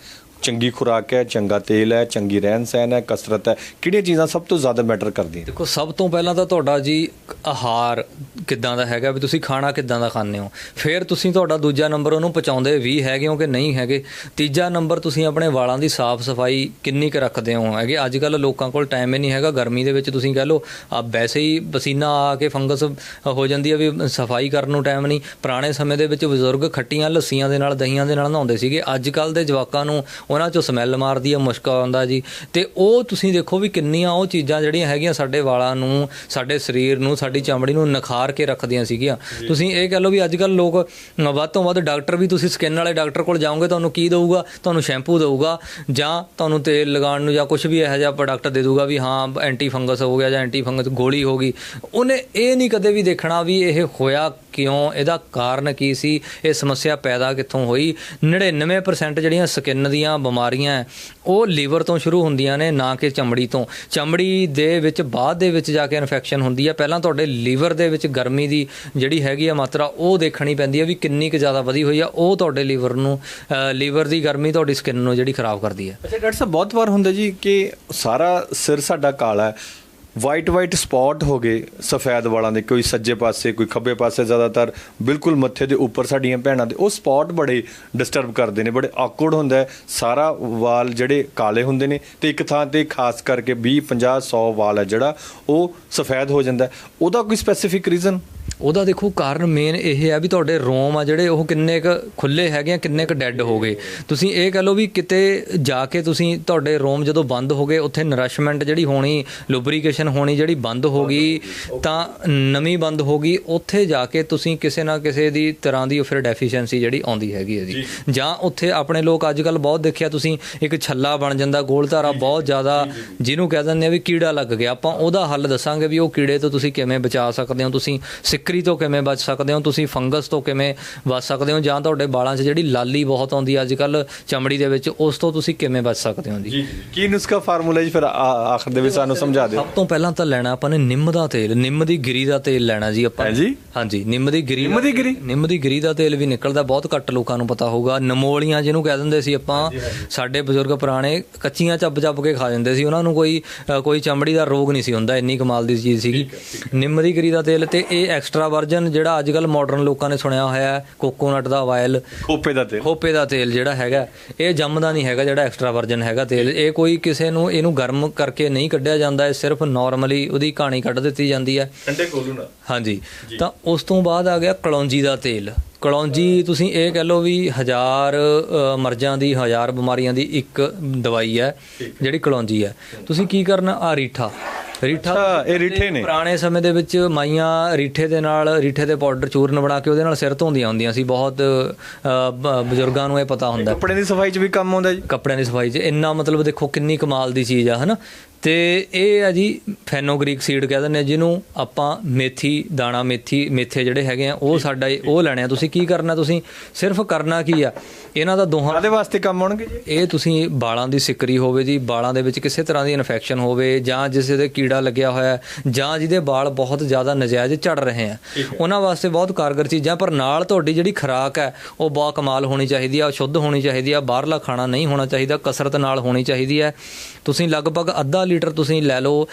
ਚੰਗੀ ਖੁਰਾਕ ਹੈ, ਚੰਗਾ ਤੇਲ ਹੈ, ਚੰਗੀ ਰਹਿਣ ਸਹਿਣ ਹੈ, ਕਸਰਤ ਹੈ। ਕਿਹੜੀਆਂ ਚੀਜ਼ਾਂ ਸਭ ਤੋਂ ਜ਼ਿਆਦਾ ਮੈਟਰ ਕਰਦੀਆਂ? ਦੇਖੋ, ਸਭ ਤੋਂ ਪਹਿਲਾਂ ਤਾਂ ਤੁਹਾਡਾ ਜੀ ਆਹਾਰ ਕਿੱਦਾਂ ਦਾ ਹੈਗਾ, ਵੀ ਤੁਸੀਂ ਖਾਣਾ ਕਿੱਦਾਂ ਦਾ ਖਾਂਦੇ ਹੋ। ਫਿਰ ਤੁਸੀਂ ਤੁਹਾਡਾ ਦੂਜਾ ਨੰਬਰ ਉਹਨੂੰ ਪਹੁੰਚਾਉਂਦੇ ਵੀ ਹੈਗੇ ਹੋ ਕਿ ਨਹੀਂ ਹੈਗੇ। ਤੀਜਾ ਨੰਬਰ, ਤੁਸੀਂ ਆਪਣੇ ਵਾਲਾਂ ਦੀ ਸਾਫ਼ ਸਫ਼ਾਈ ਕਿੰਨੀ ਕੁ ਰੱਖਦੇ ਹੋ? ਹੈਗੇ, ਅੱਜ ਕੱਲ ਲੋਕਾਂ ਕੋਲ ਟਾਈਮ ਹੀ ਨਹੀਂ ਹੈਗਾ। ਗਰਮੀ ਦੇ ਵਿੱਚ ਤੁਸੀਂ ਕਹਿ ਲਓ, ਆ ਵੈਸੇ ਹੀ ਪਸੀਨਾ ਆ ਕੇ ਫੰਗਸ ਹੋ ਜਾਂਦੀ ਹੈ ਵੀ ਸਫ਼ਾਈ ਕਰਨ ਨੂੰ ਟਾਈਮ ਨਹੀਂ। ਪੁਰਾਣੇ ਸਮੇਂ ਦੇ ਵਿੱਚ ਬਜ਼ੁਰਗ ਖੱਟੀਆਂ ਲੱਸੀਆਂ ਦੇ ਨਾਲ, ਦਹੀਆਂ ਦੇ ਨਾਲ ਨਹਾਉਂਦੇ ਸੀਗੇ। ਅੱਜ ਕੱਲ ਦੇ ਜਵਾਕਾਂ ਨੂੰ ਉਹਨਾਂ ਚੋਂ ਸਮੈਲ ਮਾਰਦੀ ਹੈ ਮੁਸ਼ਕ ਆਉਂਦਾ ਜੀ। ਤੇ ਉਹ ਤੁਸੀਂ ਦੇਖੋ ਵੀ ਕਿੰਨੀਆਂ ਉਹ ਚੀਜ਼ਾਂ ਜਿਹੜੀਆਂ ਹੈਗੀਆਂ ਸਾਡੇ ਵਾਲਾਂ ਨੂੰ ਸਾਡੇ ਸਰੀਰ ਨੂੰ ਸਾਡੀ ਚਮੜੀ ਨੂੰ ਨਿਖਾਰ ਕੇ ਰੱਖਦੀਆਂ ਸੀਗੀਆਂ। ਤੁਸੀਂ ਇਹ ਕਹਿ ਲਓ ਵੀ ਅੱਜ ਕੱਲ ਲੋਕ ਵੱਧ ਤੋਂ ਵੱਧ ਡਾਕਟਰ ਵੀ ਤੁਸੀਂ ਸਕਿਨ ਵਾਲੇ ਡਾਕਟਰ ਕੋਲ ਜਾਓਗੇ ਤੁਹਾਨੂੰ ਕੀ ਦਊਗਾ? ਤੁਹਾਨੂੰ ਸ਼ੈਂਪੂ ਦਊਗਾ ਜਾਂ ਤੁਹਾਨੂੰ ਤੇਲ ਲਗਾਉਣ ਨੂੰ ਜਾਂ ਕੁਝ ਵੀ ਇਹੋ ਜਿਹਾ ਪ੍ਰੋਡਕਟ ਦੇ ਦਊਗਾ ਵੀ ਹਾਂ ਐਂਟੀ ਫੰਗਸ ਹੋ ਗਿਆ ਜਾਂ ਐਂਟੀ ਫੰਗਸ ਗੋਲੀ ਹੋ ਗਈ। ਉਹਨੇ ਇਹ ਨਹੀਂ ਕਦੇ ਵੀ ਦੇਖਣਾ ਵੀ ਇਹ ਹੋਇਆ ਕਿਉਂ? ਇਹਦਾ ਕਾਰਨ ਕੀ ਸੀ? ਇਹ ਸਮੱਸਿਆ ਪੈਦਾ ਕਿੱਥੋਂ ਹੋਈ? 99% ਜਿਹੜੀਆਂ ਸਕਿਨ ਦੀਆਂ ਬਿਮਾਰੀਆਂ ਉਹ ਲੀਵਰ ਤੋਂ ਸ਼ੁਰੂ ਹੁੰਦੀਆਂ ਨੇ, ਨਾ ਕਿ ਚਮੜੀ ਤੋਂ। ਚਮੜੀ ਦੇ ਵਿੱਚ, ਬਾਅਦ ਦੇ ਵਿੱਚ ਜਾ ਕੇ ਇਨਫੈਕਸ਼ਨ ਹੁੰਦੀ ਹੈ ਪਹਿਲਾਂ ਤੁਹਾਡੇ ਲੀਵਰ ਦੇ ਵਿੱਚ ਗਰਮੀ ਦੀ ਜਿਹੜੀ ਹੈਗੀ ਆ ਮਾਤਰਾ, ਉਹ ਦੇਖਣੀ ਪੈਂਦੀ ਹੈ ਵੀ ਕਿੰਨੀ ਕੁ ਜ਼ਿਆਦਾ ਵਧੀ ਹੋਈ ਆ। ਉਹ ਤੁਹਾਡੇ ਲੀਵਰ ਨੂੰ ਲੀਵਰ ਦੀ ਗਰਮੀ ਤੁਹਾਡੀ ਸਕਿਨ ਨੂੰ ਜਿਹੜੀ ਖਰਾਬ ਕਰਦੀ ਹੈ ਅੱਛਾ, ਡਾਕਟਰ ਸਾਹਿਬ, ਬਹੁਤ ਵਾਰ ਹੁੰਦਾ ਜੀ ਕਿ ਸਾਰਾ ਸਿਰ ਸਾਡਾ ਕਾਲਾ ਹੈ ਵਾਈਟ ਵਾਈਟ ਸਪੌਟ ਹੋ ਗਏ ਸਫੈਦ ਵਾਲਾਂ ਦੇ, ਕੋਈ ਸੱਜੇ ਪਾਸੇ, ਕੋਈ ਖੱਬੇ ਪਾਸੇ ਜ਼ਿਆਦਾਤਰ, ਬਿਲਕੁਲ ਮੱਥੇ ਦੇ ਉੱਪਰ ਸਾਡੀਆਂ ਭੈਣਾਂ ਦੇ, ਉਹ ਸਪੌਟ ਬੜੇ ਡਿਸਟਰਬ ਕਰਦੇ ਨੇ, ਬੜੇ ਆਕਵਰਡ ਹੁੰਦਾ ਹੈ। ਸਾਰਾ ਵਾਲ ਜਿਹੜੇ ਕਾਲੇ ਹੁੰਦੇ ਨੇ ਤੇ ਇੱਕ ਥਾਂ ਤੇ ਖਾਸ ਕਰਕੇ 20 50 100 ਵਾਲ ਹੈ ਜਿਹੜਾ, ਉਹ ਸਫੈਦ ਹੋ ਜਾਂਦਾ ਉਹਦਾ ਕੋਈ ਸਪੈਸੀਫਿਕ ਰੀਜ਼ਨ ਉਹਦਾ ਦੇਖੋ ਕਾਰਨ ਮੇਨ ਇਹ ਆ ਵੀ ਤੁਹਾਡੇ ਰੋਮ ਆ ਜਿਹੜੇ ਉਹ ਕਿੰਨੇ ਕ ਖੁੱਲੇ ਹੈਗੇ ਆ ਕਿੰਨੇ ਕ ਡੈੱਡ ਹੋ ਗਏ। ਤੁਸੀਂ ਇਹ ਕਹ ਲਓ ਵੀ ਕਿਤੇ ਜਾ ਕੇ ਤੁਸੀਂ ਤੁਹਾਡੇ ਰੋਮ ਜਦੋਂ ਬੰਦ ਹੋ ਗਏ ਉੱਥੇ ਨਰਿਸ਼ਮੈਂਟ ਜਿਹੜੀ ਹੋਣੀ ਲੁਬਰੀਕੇਸ਼ਨ ਹੋਣੀ ਜਿਹੜੀ ਬੰਦ ਹੋ ਗਈ ਤਾਂ ਨਵੀਂ ਬੰਦ ਹੋ ਗਈ ਉੱਥੇ ਜਾ ਕੇ ਤੁਸੀਂ ਕਿਸੇ ਨਾ ਕਿਸੇ ਦੀ ਤਰ੍ਹਾਂ ਦੀ ਫਿਰ ਡੈਫੀਸ਼ੀਐਂਸੀ ਜਿਹੜੀ ਆਉਂਦੀ ਹੈਗੀ ਹੈ ਜੀ। ਜਾਂ। ਉੱਥੇ ਆਪਣੇ ਲੋਕ ਅੱਜ ਕੱਲ ਬਹੁਤ ਦੇਖਿਆ ਤੁਸੀਂ ਇੱਕ ਛੱਲਾ ਬਣ ਜਾਂਦਾ ਗੋਲਧਾਰਾ ਬਹੁਤ ਜ਼ਿਆਦਾ ਜਿਹਨੂੰ ਕਹਿ ਦਿੰਦੇ ਆ ਵੀ ਕੀੜਾ ਲੱਗ ਗਿਆ। ਆਪਾਂ ਉਹਦਾ ਹੱਲ ਦੱਸਾਂਗੇ ਵੀ ਉਹ ਕੀੜੇ ਤੋਂ ਤੁਸੀਂ ਕਿਵੇਂ ਬਚਾ ਸਕਦੇ ਹੋ ਤੁਸੀਂ ਸਿੱਕਰੀ ਤੋਂ ਕਿਵੇਂ ਬਚ ਸਕਦੇ ਹੋ? ਤੁਸੀਂ ਫੰਗਸ ਤੋਂ ਕਿਵੇਂ ਬਚ ਸਕਦੇ ਹੋ? ਜਾਂ ਤੁਹਾਡੇ ਵਾਲਾਂ 'ਚ ਜਿਹੜੀ ਲਾਲੀ ਬਹੁਤ ਆਉਂਦੀ ਅੱਜ ਕੱਲ ਚਮੜੀ ਦੇ ਵਿੱਚ ਉਸ ਤੋਂ ਤੁਸੀਂ ਕਿਵੇਂ ਬਚ ਸਕਦੇ ਹੋ ਜੀ? ਕੀ ਨੁਸਖਾ ਫਾਰਮੂਲਾ ਜੀ ਫਿਰ ਆਖਰ ਦੇ ਵਿੱਚ ਸਾਨੂੰ ਸਮਝਾ ਦਿਓ। ਸਭ ਤੋਂ ਪਹਿਲਾਂ ਤਾਂ ਲੈਣਾ ਆਪਾਂ ਨੇ ਨਿੰਮ ਦਾ ਤੇਲ ਨਿੰਮ ਦੀ ਗਿਰੀ ਦਾ ਤੇਲ ਲੈਣਾ ਜੀ ਆਪਾਂ ਹੈ ਜੀ? ਹਾਂਜੀ ਨਿੰਮ ਦੀ ਗਿਰੀ ਨਿੰਮ ਦੀ ਗਿਰੀ? ਨਿੰਮ ਦੀ ਗਿਰੀ ਦਾ ਤੇਲ ਵੀ ਨਿਕਲਦਾ ਬਹੁਤ ਘੱਟ ਲੋਕਾਂ ਨੂੰ ਪਤਾ ਹੋਊਗਾ। ਨਮੋਲੀਆਂ ਜਿਹਨੂੰ ਕਹਿ ਦਿੰਦੇ ਸੀ ਆਪਾਂ ਸਾਡੇ ਬਜ਼ੁਰਗ ਪੁਰਾਣੇ ਕੱਚੀਆਂ ਚੱਬ ਚੱਬ ਕੇ ਖਾ ਜਾਂਦੇ ਸੀ। ਉਹਨਾਂ ਨੂੰ ਕੋਈ ਕੋਈ ਚਮੜੀ ਦਾ ਰੋਗ ਨਹੀਂ ਸੀ ਹੁੰਦਾ ਇੰਨੀ ਕਮਾਲ ਦੀ ਚੀਜ਼ ਸੀਗੀ। ਨਿੰਮ ਦੀ ਗਿਰੀ ਦਾ ਤੇਲ ਤੇ ਇਹ ਐਕਸਟਰਾ ਵਰਜਨ ਜਿਹੜਾ ਅੱਜ ਕੱਲ ਮਾਡਰਨ ਲੋਕਾਂ ਨੇ ਸੁਣਿਆ ਹੋਇਆ ਹੈ ਕੋਕੋਨਟ ਦਾ ਆਇਲ ਖੋਪੇ ਦਾ ਤੇਲ। ਖੋਪੇ ਦਾ ਤੇਲ ਜਿਹੜਾ ਹੈਗਾ ਇਹ ਜੰਮਦਾ ਨਹੀਂ ਹੈਗਾ ਜਿਹੜਾ ਐਕਸਟਰਾ ਵਰਜਨ ਹੈਗਾ ਤੇਲ। ਇਹ ਕੋਈ ਕਿਸੇ ਨੂੰ ਇਹਨੂੰ ਗਰਮ ਕਰਕੇ ਨਹੀਂ ਕੱਢਿਆ ਜਾਂਦਾ ਇਹ ਸਿਰਫ ਨਾਰਮਲੀ ਉਹਦੀ ਕਹਾਣੀ ਕੱਢ ਦਿੱਤੀ ਜਾਂਦੀ ਹੈ। ਠੰਡੇ ਕੋਲੂ ਨਾ ਹਾਂਜੀ। ਤਾਂ ਉਸ ਤੋਂ ਬਾਅਦ ਆ ਗਿਆ ਕਲੌਂਜੀ ਦਾ ਤੇਲ। ਕਲੌਂਜੀ ਤੁਸੀਂ ਇਹ ਕਹਿ ਲਓ ਵੀ ਹਜ਼ਾਰ ਮਰਜ਼ਾਂ ਦੀ ਹਜ਼ਾਰ ਬਿਮਾਰੀਆਂ ਦੀ ਇੱਕ ਦਵਾਈ ਹੈ ਜਿਹੜੀ ਕਲੌਂਜੀ ਹੈ। ਤੁਸੀਂ ਕੀ ਕਰਨਾ? ਆ ਰੀਠਾ। ਰੀਠਾ ਅੱਛਾ ਇਹ ਰਿੱਠੇ ਨੇ। ਪੁਰਾਣੇ ਸਮੇਂ ਦੇ ਵਿੱਚ ਮਾਈਆਂ ਰੀਠੇ ਦੇ ਨਾਲ ਰੀਠੇ ਦੇ ਪਾਊਡਰ ਚੂਰਨ ਬਣਾ ਕੇ ਉਹਦੇ ਨਾਲ ਸਿਰ ਧੋਂਦੀਆਂ ਹੁੰਦੀਆਂ ਸੀ। ਬਹੁਤ ਬਜ਼ੁਰਗਾਂ ਨੂੰ ਇਹ ਪਤਾ ਹੁੰਦਾ। ਕੱਪੜੇ ਦੀ ਸਫ਼ਾਈ 'ਚ ਵੀ ਕੰਮ ਆਉਂਦਾ ਜੀ? ਕੱਪੜਿਆਂ ਦੀ ਸਫ਼ਾਈ 'ਚ। ਇੰਨਾ ਮਤਲਬ ਦੇਖੋ ਕਿੰਨੀ ਕਮਾਲ ਦੀ ਚੀਜ਼ ਆ ਹਨਾ? ਤੇ ਇਹ ਆ ਜੀ ਫੈਨੋਗ੍ਰੀਕ ਸੀਡ ਕਹਿ ਦਿੰਦੇ ਆ ਜਿਹਨੂੰ ਆਪਾਂ ਮੇਥੀ ਦਾਣਾ ਮੇਥੀ ਮੇਥੇ ਜਿਹੜੇ ਹੈਗੇ ਆ ਉਹ ਸਾਡਾ ਉਹ ਲੈਣੇ ਆ। ਤੁਸੀਂ ਕੀ ਕਰਨਾ ਤੁਸੀਂ? ਸਿਰਫ ਕਰਨਾ ਕੀ ਆ? ਇਹਨਾਂ ਦਾ ਦੋਹਾਂ ਕਾਦੇ ਵਾਸਤੇ ਕੰਮ ਆਉਣਗੇ ਜੀ? ਇਹ ਤੁਸੀਂ ਬਾਲਾਂ ਦੀ ਸਿੱਕਰੀ ਹੋਵੇ ਜੀ ਬਾਲਾਂ ਦੇ ਵਿੱਚ ਕਿਸੇ ਤਰ੍ਹਾਂ ਦੀ ਇਨਫੈਕਸ਼ਨ ਹੋਵੇ ਜਾਂ ਜਿਸੇ ਦੇ ਕੀੜਾ ਲੱਗਿਆ ਹੋਇਆ ਜਾਂ ਜਿਹਦੇ ਵਾਲ ਬਹੁਤ ਜ਼ਿਆਦਾ ਨਜਾਇਜ਼ ਝੜ ਰਹੇ ਆ। ਉਹਨਾਂ ਵਾਸਤੇ ਬਹੁਤ ਕਾਰਗਰ ਚੀਜ਼ਾਂ ਪਰ ਨਾਲ ਤੁਹਾਡੀ ਜਿਹੜੀ ਖੁਰਾਕ ਹੈ ਉਹ ਬਹੁਤ ਕਮਾਲ ਹੋਣੀ ਚਾਹੀਦੀ ਆ ਸ਼ੁੱਧ ਹੋਣੀ ਚਾਹੀਦੀ ਆ ਬਾਹਰਲਾ ਖਾਣਾ ਨਹੀਂ ਹੋਣਾ ਚਾਹੀਦਾ ਕਸਰਤ ਨਾਲ ਹੋਣੀ ਚਾਹੀਦੀ ਹੈ। ਤੁਸੀਂ ਲਗਭਗ ਅੱਧਾ ਲੀਟਰ ਤੁਸੀਂ ਲੈ ਲਓ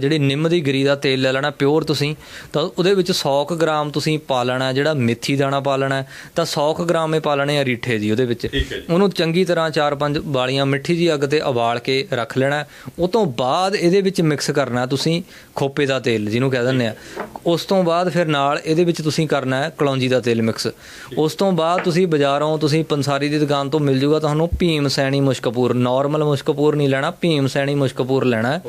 ਜਿਹੜੀ ਨਿੰਮ ਦੀ ਗਰੀ ਦਾ ਤੇਲ ਲੈ ਲੈਣਾ ਪਿਓਰ ਤੁਸੀਂ ਤਾਂ ਉਹਦੇ ਵਿੱਚ 100 ਕੁ ਗ੍ਰਾਮ ਤੁਸੀਂ ਪਾ ਲੈਣਾ ਜਿਹੜਾ ਮੇਥੀ ਦਾਣਾ ਪਾ ਲੈਣਾ ਤਾਂ 100 ਕੁ ਗ੍ਰਾਮ ਇਹ ਪਾ ਲੈਣੇ ਆ ਰੀਠੇ ਜੀ ਉਹਦੇ ਵਿੱਚ। ਉਹਨੂੰ ਚੰਗੀ ਤਰ੍ਹਾਂ ਚਾਰ ਪੰਜ ਵਾਲੀਆਂ ਮਿੱਠੀ ਜੀ ਅੱਗ ਤੇ ਉਬਾਲ ਕੇ ਰੱਖ ਲੈਣਾ। ਉਹ ਤੋਂ ਬਾਅਦ ਇਹਦੇ ਵਿੱਚ ਮਿਕਸ ਕਰਨਾ ਤੁਸੀਂ ਖੋਪੇ ਦਾ ਤੇਲ ਜਿਹਨੂੰ ਕਹਿ ਦਿੰਦੇ ਆ। ਉਸ ਤੋਂ ਬਾਅਦ ਫਿਰ ਨਾਲ ਇਹਦੇ ਵਿੱਚ ਤੁਸੀਂ ਕਰਨਾ ਹੈ ਕਲੌਂਜੀ ਦਾ ਤੇਲ ਮਿਕਸ ਉਸ ਤੋਂ ਬਾਅਦ ਤੁਸੀਂ ਬਾਜ਼ਾਰੋਂ ਤੁਸੀਂ ਪੰਸਾਰੀ ਦੀ ਦੁਕਾਨ ਤੋਂ ਮਿਲ ਜੂਗਾ ਤੁਹਾਨੂੰ ਭੀਮ ਸੈਣੀ ਮੁਸ਼ਕਪੂਰ ਨਾਰਮਲ ਮੁਸ਼ਕਪੂਰ ਨਹੀਂ ਲੈਣਾ ਭੀਮ ਸੈਣੀ ਮੁਸ਼ਕਪੂਰ ਲੈਣਾ। ਹੈ।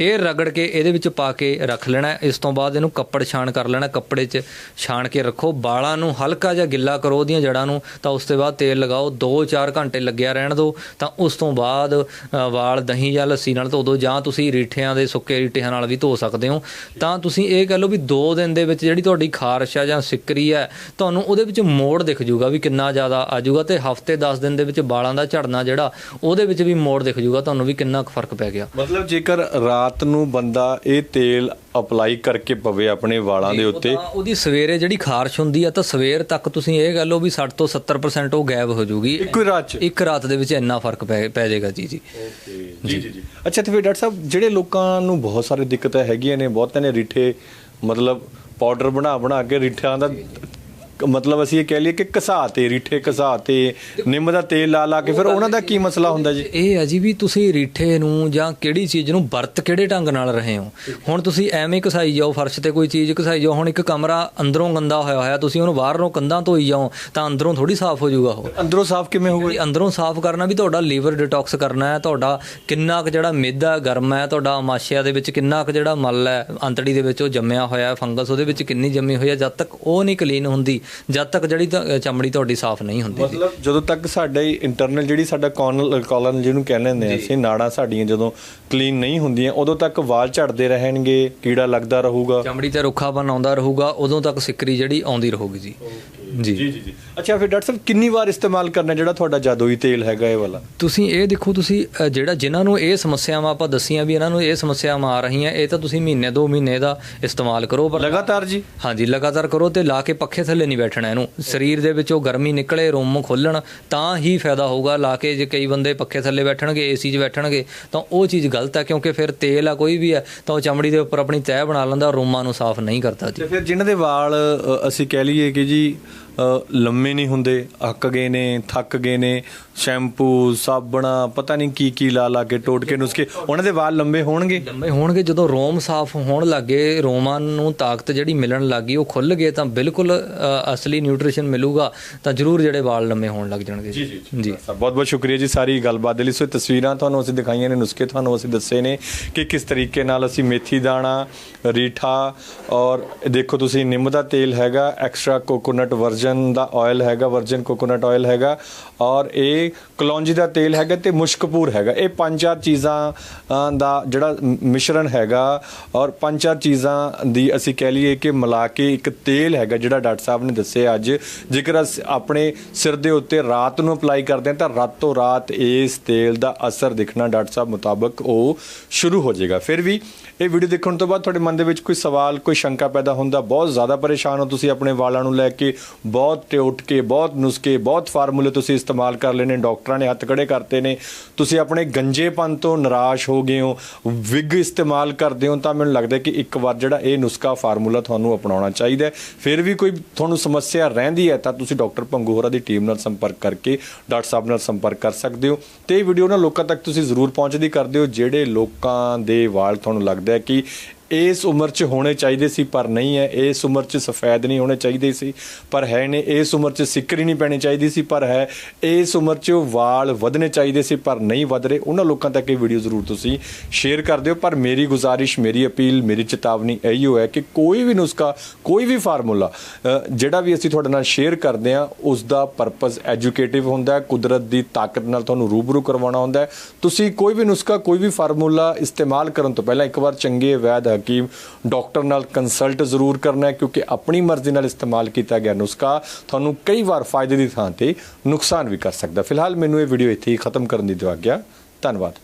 ਇਹ ਰਗੜ ਕੇ ਇਹਦੇ ਵਿੱਚ ਪਾ ਕੇ ਰੱਖ ਲੈਣਾ। ਇਸ ਤੋਂ ਬਾਅਦ ਇਹਨੂੰ ਕੱਪੜ ਛਾਣ ਕਰ ਲੈਣਾ। ਕੱਪੜੇ 'ਚ ਛਾਣ ਕੇ ਰੱਖੋ। ਵਾਲਾਂ ਨੂੰ ਹਲਕਾ ਜਿਹਾ ਗਿੱਲਾ ਕਰੋ ਉਹਦੀਆਂ ਜੜਾਂ ਨੂੰ। ਤਾਂ ਉਸ ਤੋਂ ਬਾਅਦ ਤੇਲ ਲਗਾਓ। 2-4 ਘੰਟੇ ਲੱਗਿਆ ਰਹਿਣ ਦਿਓ। ਤਾਂ ਉਸ ਤੋਂ ਬਾਅਦ ਵਾਲ ਦਹੀਂ ਜਾਂ ਲੱਸੀ ਨਾਲ ਧੋ ਦਿਓ ਜਾਂ ਤੁਸੀਂ ਰੀਠਿਆਂ ਦੇ ਸੁੱਕੇ ਰੀਠਿਆਂ ਨਾਲ ਵੀ ਧੋ ਸਕਦੇ ਹੋ। ਤਾਂ ਤੁਸੀਂ ਇਹ ਕਹ ਲਓ ਵੀ 2 ਦਿਨ ਦੇ ਵਿੱਚ ਜਿਹੜੀ ਤੁਹਾਡੀ ਖਾਰਸ਼ ਆ ਜਾਂ ਸਿੱਕਰੀ ਹੈ ਤੁਹਾਨੂੰ ਉਹਦੇ ਵਿੱਚ ਮੋੜ ਦਿਖ ਜੂਗਾ ਵੀ ਕਿੰਨਾ ਜ਼ਿਆਦਾ ਆ ਜੂਗਾ ਤੇ ਹਫ਼ਤੇ 10 ਦਿਨ ਦੇ ਵਿੱਚ ਵਾਲਾਂ ਦਾ ਝੜਨਾ ਜਿਹੜਾ ਉਹਦੇ ਵਿੱਚ ਵੀ ਮੋੜ ਦਿਖ ਜੂਗਾ। ਤੁਹਾਨੂੰ ਵੀ ਕਿੰਨਾ ਕੁ ਫ਼ਰਕ ਪੈ ਗਿਆ। ਮਤਲਬ ਜੇਕਰ ਰਾਤ ਨੂੰ ਬੰਦਾ ਇਹ ਤੇਲ ਅਪਲਾਈ ਕਰਕੇ ਪਵੇ ਆਪਣੇ ਵਾਲਾਂ ਦੇ ਉੱਤੇ ਉਹਦੀ ਸਵੇਰੇ ਜਿਹੜੀ ਖਾਰਸ਼ ਹੁੰਦੀ ਆ ਤਾਂ ਸਵੇਰ ਤੱਕ ਤੁਸੀਂ ਇਹ ਗੱਲ ਹੋ ਵੀ 60 ਤੋਂ 70% ਉਹ ਗਾਇਬ ਹੋ ਜੂਗੀ। ਇੱਕੋ ਰਾਤ 'ਚ? ਇੱਕ ਰਾਤ ਦੇ ਵਿੱਚ ਇੰਨਾ ਫ਼ਰਕ ਪੈ ਜਾਏਗਾ ਜੀ ਜੀ। ਜੀ ਜੀ। ਜੀ ਅੱਛਾ ਤੇ ਫਿਰ ਡਾਕਟਰ ਸਾਹਿਬ ਜਿਹੜੇ ਲੋਕਾਂ ਨੂੰ ਬਹੁਤ ਸਾਰੇ ਦਿੱਕਤਾਂ ਹੈਗੀਆਂ ਨੇ ਬਹੁਤਿਆਂ ਨੇ ਰੀਠੇ ਮਤਲਬ ਪਾਊਡਰ ਬਣਾ ਬਣਾ ਕੇ ਰੀਠਿਆਂ ਦਾ ਮਤਲਬ ਅਸੀਂ ਇਹ ਕਹਿ ਲਈਏ ਕਿ ਘਸਾਤੇ ਰੀਠੇ ਘਸਾਤੇ ਨਿੰਮ ਦਾ ਤੇਲ ਲਾ ਲਾ ਕੇ ਫਿਰ ਉਹਨਾਂ ਦਾ ਕੀ ਮਸਲਾ ਹੁੰਦਾ ਜੀ? ਇਹ ਹੈ ਜੀ ਵੀ ਤੁਸੀਂ ਰੀਠੇ ਨੂੰ ਜਾਂ ਕਿਹੜੀ ਚੀਜ਼ ਨੂੰ ਵਰਤ ਕਿਹੜੇ ਢੰਗ ਨਾਲ ਰਹੇ ਹੋ? ਹੁਣ ਤੁਸੀਂ ਐਵੇਂ ਘਸਾਈ ਜਾਓ ਫਰਸ਼ ਤੇ ਕੋਈ ਚੀਜ਼ ਘਸਾਈ ਜਾਓ ਹੁਣ ਇੱਕ ਕਮਰਾ ਅੰਦਰੋਂ ਗੰਦਾ ਹੋਇਆ ਹੋਇਆ ਤੁਸੀਂ ਉਹਨੂੰ ਬਾਹਰੋਂ ਕੰਧਾਂ ਧੋਈ ਜਾਓ ਤਾਂ ਅੰਦਰੋਂ ਥੋੜੀ ਸਾਫ਼ ਹੋ ਜਾਊਗਾ ਉਹ। ਅੰਦਰੋਂ ਸਾਫ਼ ਕਿਵੇਂ ਹੋਊਗਾ ਅੰਦਰੋਂ ਸਾਫ਼ ਕਰਨਾ ਵੀ ਤੁਹਾਡਾ ਲੀਵਰ ਡਿਟੌਕਸ ਕਰਨਾ ਹੈ ਤੁਹਾਡਾ ਕਿੰਨਾ ਕੁ ਜਿਹੜਾ ਮਿੱਦਾ ਗਰਮ ਹੈ ਤੁਹਾਡਾ ਮਾਸ਼ਿਆ ਦੇ ਵਿੱਚ ਕਿੰਨਾ ਕੁ ਜਿਹੜਾ ਮਲ ਹੈ ਅੰਤੜੀ ਦੇ ਵਿੱਚ ਉਹ ਜੰਮਿਆ ਹੋਇਆ ਹੈ ਫੰਗਸ ਉਹਦੇ ਵਿੱਚ ਕਿੰਨੀ ਜੰਮੀ ਹੋਈ ਹੈ ਜਦ ਤੱਕ ਉਹ ਨਹੀਂ ਕਲੀਨ ਹੁੰਦੀ ਜਦ ਤੱਕ ਜਿਹੜੀ ਚਮੜੀ ਤੁਹਾਡੀ ਸਾਫ਼ ਨਹੀਂ ਹੁੰਦੀ। ਮਤਲਬ ਜਦੋਂ ਤੱਕ ਸਾਡਾ ਇੰਟਰਨਲ ਜਿਹੜੀ ਸਾਡਾ ਕਾਲਨ ਕਾਲਨ ਜਿਹਨੂੰ ਕਹਿੰਦੇ ਹੁੰਦੇ ਆ ਅਸੀਂ ਨਾੜਾਂ ਸਾਡੀਆਂ ਜਦੋਂ ਕਲੀਨ ਨਹੀਂ ਹੁੰਦੀਆਂ ਉਦੋਂ ਤੱਕ ਵਾਲ ਝੜਦੇ ਰਹਿਣਗੇ ਕੀੜਾ ਲੱਗਦਾ ਰਹੂਗਾ। ਚਮੜੀ ਤੇ ਰੁੱਖਾਪਨ ਆਉਂਦਾ ਰਹੂਗਾ ਉਦੋਂ ਤੱਕ ਸਿੱਕਰੀ ਜਿਹੜੀ ਆਉਂਦੀ ਰਹੂਗੀ ਜੀ। ਜੀ। ਜੀ ਜੀ ਅੱਛਾ ਫਿਰ ਡਾਕਟਰ ਸਾਹਿਬ ਕਿੰਨੀ ਵਾਰ ਇਸਤੇਮਾਲ ਕਰਨਾ ਜਿਹੜਾ ਤੁਹਾਡਾ ਜਾਦੂਈ ਤੇਲ ਹੈਗਾ ਇਹ ਵਾਲਾ? ਤੁਸੀਂ ਇਹ ਦੇਖੋ ਤੁਸੀਂ ਜਿਹੜਾ ਜਿਨ੍ਹਾਂ ਨੂੰ ਇਹ ਸਮੱਸਿਆਵਾਂ ਆਪਾਂ ਦੱਸੀਆਂ ਵੀ ਇਹਨਾਂ ਨੂੰ ਇਹ ਸਮੱਸਿਆਵਾਂ ਆ ਰਹੀਆਂ ਇਹ ਤਾਂ ਤੁਸੀਂ ਮਹੀਨੇ ਦੋ ਮਹੀਨੇ ਦਾ ਇਸਤੇਮਾਲ ਕਰੋ ਪਰ ਲਗਾਤਾਰ ਜੀ। ਹਾਂਜੀ ਲਗਾਤਾਰ ਕਰੋ ਤੇ ਲਾ ਕੇ ਪੱਖੇ ਥੱਲੇ ਨਹੀਂ ਬੈਠਣਾ ਇਹਨੂੰ। ਸਰੀਰ ਦੇ ਵਿੱਚੋਂ ਗਰਮੀ ਨਿਕਲੇ ਰੋਮ ਖੋਲਣ ਤਾਂ ਹੀ ਫਾਇਦਾ ਹੋਊਗਾ ਲਾ ਕੇ ਜੇ ਕਈ ਬੰਦੇ ਪੱਖੇ ਥੱਲੇ ਬੈਠਣਗੇ ਏਸੀ 'ਚ ਬੈਠਣਗੇ ਤਾਂ ਉਹ ਚੀਜ਼ ਗਲਤ ਹੈ ਕਿਉਂਕਿ ਫਿਰ ਤੇਲ ਆ ਕੋਈ ਵੀ ਹੈ ਤਾਂ ਉਹ ਚਮੜੀ ਦੇ ਉੱਪਰ ਆਪਣੀ ਤਹਿ ਬਣਾ ਲੈਂਦਾ ਰੋਮਾਂ ਨੂੰ ਸਾਫ਼ ਨਹੀਂ ਕਰਦਾ ਜੀ। ਤੇ ਫਿਰ ਜਿਨ੍ਹਾਂ ਦੇ ਵਾਲ ਅਸੀਂ ਕਹਿ ਲਈਏ ਕਿ ਜੀ ਲੰਮੇ ਨਹੀਂ ਹੁੰਦੇ ਅੱਕ ਗਏ ਨੇ ਥੱਕ ਗਏ ਨੇ ਸ਼ੈਂਪੂ ਸਾਬਣਾ ਪਤਾ ਨਹੀਂ ਕੀ ਕੀ ਲਾ ਲਾ ਕੇ ਟੋਟ ਕੇ ਨੁਸਕੇ ਉਹਨਾਂ ਦੇ ਵਾਲ ਲੰਬੇ ਹੋਣਗੇ? ਲੰਬੇ ਹੋਣਗੇ ਜਦੋਂ ਰੋਮ ਸਾਫ਼ ਹੋਣ ਲੱਗੇ ਰੋਮਾਂ ਨੂੰ ਤਾਕਤ ਜਿਹੜੀ ਮਿਲਣ ਲੱਗੀ ਉਹ ਖੁੱਲ ਗਏ ਤਾਂ ਬਿਲਕੁਲ ਅਸਲੀ ਨਿਊਟ੍ਰੀਸ਼ਨ ਮਿਲੂਗਾ ਤਾਂ ਜ਼ਰੂਰ ਜਿਹੜੇ ਵਾਲ ਲੰਮੇ ਹੋਣ ਲੱਗ ਜਾਣਗੇ ਜੀ। ਜੀ ਬਹੁਤ ਬਹੁਤ ਸ਼ੁਕਰੀਆ ਜੀ ਸਾਰੀ ਗੱਲਬਾਤ ਦੇ ਲਈ। ਸੋ ਤਸਵੀਰਾਂ ਤੁਹਾਨੂੰ ਅਸੀਂ ਦਿਖਾਈਆਂ ਨੇ ਨੁਸਖੇ ਤੁਹਾਨੂੰ ਅਸੀਂ ਦੱਸੇ ਨੇ ਕਿ ਕਿਸ ਤਰੀਕੇ ਨਾਲ ਅਸੀਂ ਮੇਥੀ ਦਾਣਾ ਰੀਠਾ ਔਰ ਦੇਖੋ ਤੁਸੀਂ ਨਿੰਮ ਦਾ ਤੇਲ ਹੈਗਾ ਐਕਸਟਰਾ ਕੋਕੋਨਟ ਵਰਜਨ ਦਾ ਆਇਲ ਹੈਗਾ ਵਰਜਨ ਕੋਕੋਨਟ ਆਇਲ ਹੈਗਾ ਔਰ ਇਹ ਕਲੌਂਜੀ ਦਾ ਤੇਲ ਹੈਗਾ ਤੇ ਮੁਸ਼ਕਪੂਰ ਹੈਗਾ। ਇਹ ਪੰਜ ਚਾਰ ਚੀਜ਼ਾਂ ਦਾ ਜਿਹੜਾ ਮਿਸ਼ਰਣ ਹੈਗਾ ਔਰ ਪੰਜ ਚਾਰ ਚੀਜ਼ਾਂ ਦੀ ਅਸੀਂ ਕਹਿ ਲਈਏ ਕਿ ਮਿਲਾ ਕੇ ਇੱਕ ਤੇਲ ਹੈਗਾ ਜਿਹੜਾ ਡਾਕਟਰ ਸਾਹਿਬ ਨੇ ਦੱਸਿਆ ਅੱਜ। ਜੇਕਰ ਅਸੀਂ, ਆਪਣੇ ਸਿਰ ਦੇ ਉੱਤੇ ਰਾਤ ਨੂੰ ਅਪਲਾਈ ਕਰਦੇ ਹਾਂ ਤਾਂ ਰਾਤੋਂ ਰਾਤ ਇਸ ਤੇਲ ਦਾ ਅਸਰ ਦਿਖਣਾ ਡਾਕਟਰ ਸਾਹਿਬ ਮੁਤਾਬਕ ਉਹ ਸ਼ੁਰੂ ਹੋ ਜਾਏਗਾ। ਫਿਰ ਵੀ ਇਹ ਵੀਡੀਓ ਦੇਖਣ ਤੋਂ ਬਾਅਦ ਤੁਹਾਡੇ ਮਨ ਦੇ ਵਿੱਚ ਕੋਈ ਸਵਾਲ, ਕੋਈ ਸ਼ੰਕਾ ਪੈਦਾ ਹੁੰਦਾ, ਬਹੁਤ ਜ਼ਿਆਦਾ ਪਰੇਸ਼ਾਨ ਹੋ ਤੁਸੀਂ ਆਪਣੇ ਵਾਲਾਂ ਨੂੰ ਲੈ ਕੇ, ਬਹੁਤ ਉੱਠ ਕੇ, ਬਹੁਤ ਨੁਸਖੇ, ਬਹੁਤ ਫਾਰਮੂਲੇ ਤੁਸੀਂ ਇਸਤੇਮਾਲ ਕਰ ਲੈਣੇ ਡਾਕਟਰਾਂ ਨੇ ਹੱਥ ਖੜੇ ਕਰਤੇ ਨੇ। ਤੁਸੀਂ ਆਪਣੇ ਗੰਜੇਪਨ ਤੋਂ ਨਿਰਾਸ਼ ਹੋ ਗਏ ਹੋ, ਵਿਗ ਇਸਤੇਮਾਲ ਕਰਦੇ ਹੋ ਤਾਂ ਮੈਨੂੰ ਲੱਗਦਾ ਕਿ ਇੱਕ ਵਾਰ ਜਿਹੜਾ ਇਹ ਨੁਸਖਾ ਫਾਰਮੂਲਾ ਤੁਹਾਨੂੰ ਅਪਣਾਉਣਾ ਚਾਹੀਦਾ ਹੈ। ਫਿਰ ਵੀ ਕੋਈ ਤੁਹਾਨੂੰ ਸਮੱਸਿਆ ਰਹਿੰਦੀ ਹੈ ਤਾਂ ਤੁਸੀਂ ਡਾਕਟਰ ਪੰਗੂ ਦੀ ਟੀਮ ਨਾਲ ਸੰਪਰਕ ਕਰਕੇ ਡਾਕਟਰ ਸਾਹਿਬ ਨਾਲ ਸੰਪਰਕ ਕਰ ਸਕਦੇ ਹੋ। ਤੇ ਇਹ ਵੀਡੀਓ ਨਾ ਲੋਕਾਂ ਤੱਕ ਤੁਸੀਂ ਜ਼ਰੂਰ ਪਹੁੰਚਦੀ ਕਰਦੇ ਹੋ, ਜਿਹੜੇ ਲੋਕਾਂ ਦੇ ਵਾਲ ਤੁਹਾਨੂੰ ਲੱਗਦਾ ਹੈ ਕਿ ਇਸ ਉਮਰ 'ਚ ਹੋਣੇ ਚਾਹੀਦੇ ਸੀ, ਪਰ ਨਹੀਂ ਹੈ। ਇਸ ਉਮਰ 'ਚ ਸਫੈਦ ਨਹੀਂ ਹੋਣੇ ਚਾਹੀਦੇ ਸੀ, ਪਰ ਹੈ ਨੇ ਇਸ ਉਮਰ 'ਚ ਸਿੱਕਰੀ ਨਹੀਂ ਪੈਣੀ ਚਾਹੀਦੀ ਸੀ, ਪਰ ਹੈ। ਇਸ ਉਮਰ 'ਚ ਵਾਲ ਵਧਣੇ ਚਾਹੀਦੇ ਸੀ, ਪਰ ਨਹੀਂ ਵਧ ਰਹੇ। ਉਹਨਾਂ ਲੋਕਾਂ ਤੱਕ ਇਹ ਵੀਡੀਓ ਜ਼ਰੂਰ ਤੁਸੀਂ ਸ਼ੇਅਰ ਕਰ ਦਿਓ। ਪਰ ਮੇਰੀ ਗੁਜ਼ਾਰਿਸ਼, ਮੇਰੀ ਅਪੀਲ, ਮੇਰੀ ਚੇਤਾਵਨੀ ਇਹੀ ਹੈ ਕਿ ਕੋਈ ਵੀ ਨੁਸਖਾ, ਕੋਈ ਵੀ ਫਾਰਮੂਲਾ ਜਿਹੜਾ ਵੀ ਅਸੀਂ ਤੁਹਾਡੇ ਨਾਲ ਸ਼ੇਅਰ ਕਰਦੇ ਹਾਂ ਉਸ ਦਾ ਪਰਪਸ ਐਜੂਕੇਟਿਵ ਹੁੰਦਾ ਹੈ, ਕੁਦਰਤ ਦੀ ਤਾਕਤ ਨਾਲ ਤੁਹਾਨੂੰ ਰੂਬਰੂ ਕਰਵਾਉਣਾ ਹੁੰਦਾ ਹੈ। ਤੁਸੀਂ ਕੋਈ ਵੀ ਨੁਸਖਾ, ਕੋਈ ਵੀ ਫਾਰਮੂਲਾ ਇਸਤੇਮਾਲ ਕਰਨ ਤੋਂ ਪਹਿਲਾਂ ਇੱਕ ਵਾਰ ਚੰਗੇ, ਵੈਦ ਕਿ ਡਾਕਟਰ ਨਾਲ ਕੰਸਲਟ ਜ਼ਰੂਰ ਕਰਨਾ ਹੈ, ਕਿਉਂਕਿ ਆਪਣੀ ਮਰਜ਼ੀ ਨਾਲ ਇਸਤੇਮਾਲ ਕੀਤਾ ਗਿਆ ਨੁਸਖਾ ਤੁਹਾਨੂੰ ਕਈ ਵਾਰ ਫਾਇਦੇ ਦੀ ਥਾਂ ਤੇ ਨੁਕਸਾਨ ਵੀ ਕਰ ਸਕਦਾ ਫਿਲਹਾਲ ਮੈਨੂੰ ਇਹ ਵੀਡੀਓ ਇੱਥੇ ਹੀ ਖਤਮ ਕਰਨ ਦੀ ਦਿਓ ਆਗਿਆ ਧੰਨਵਾਦ।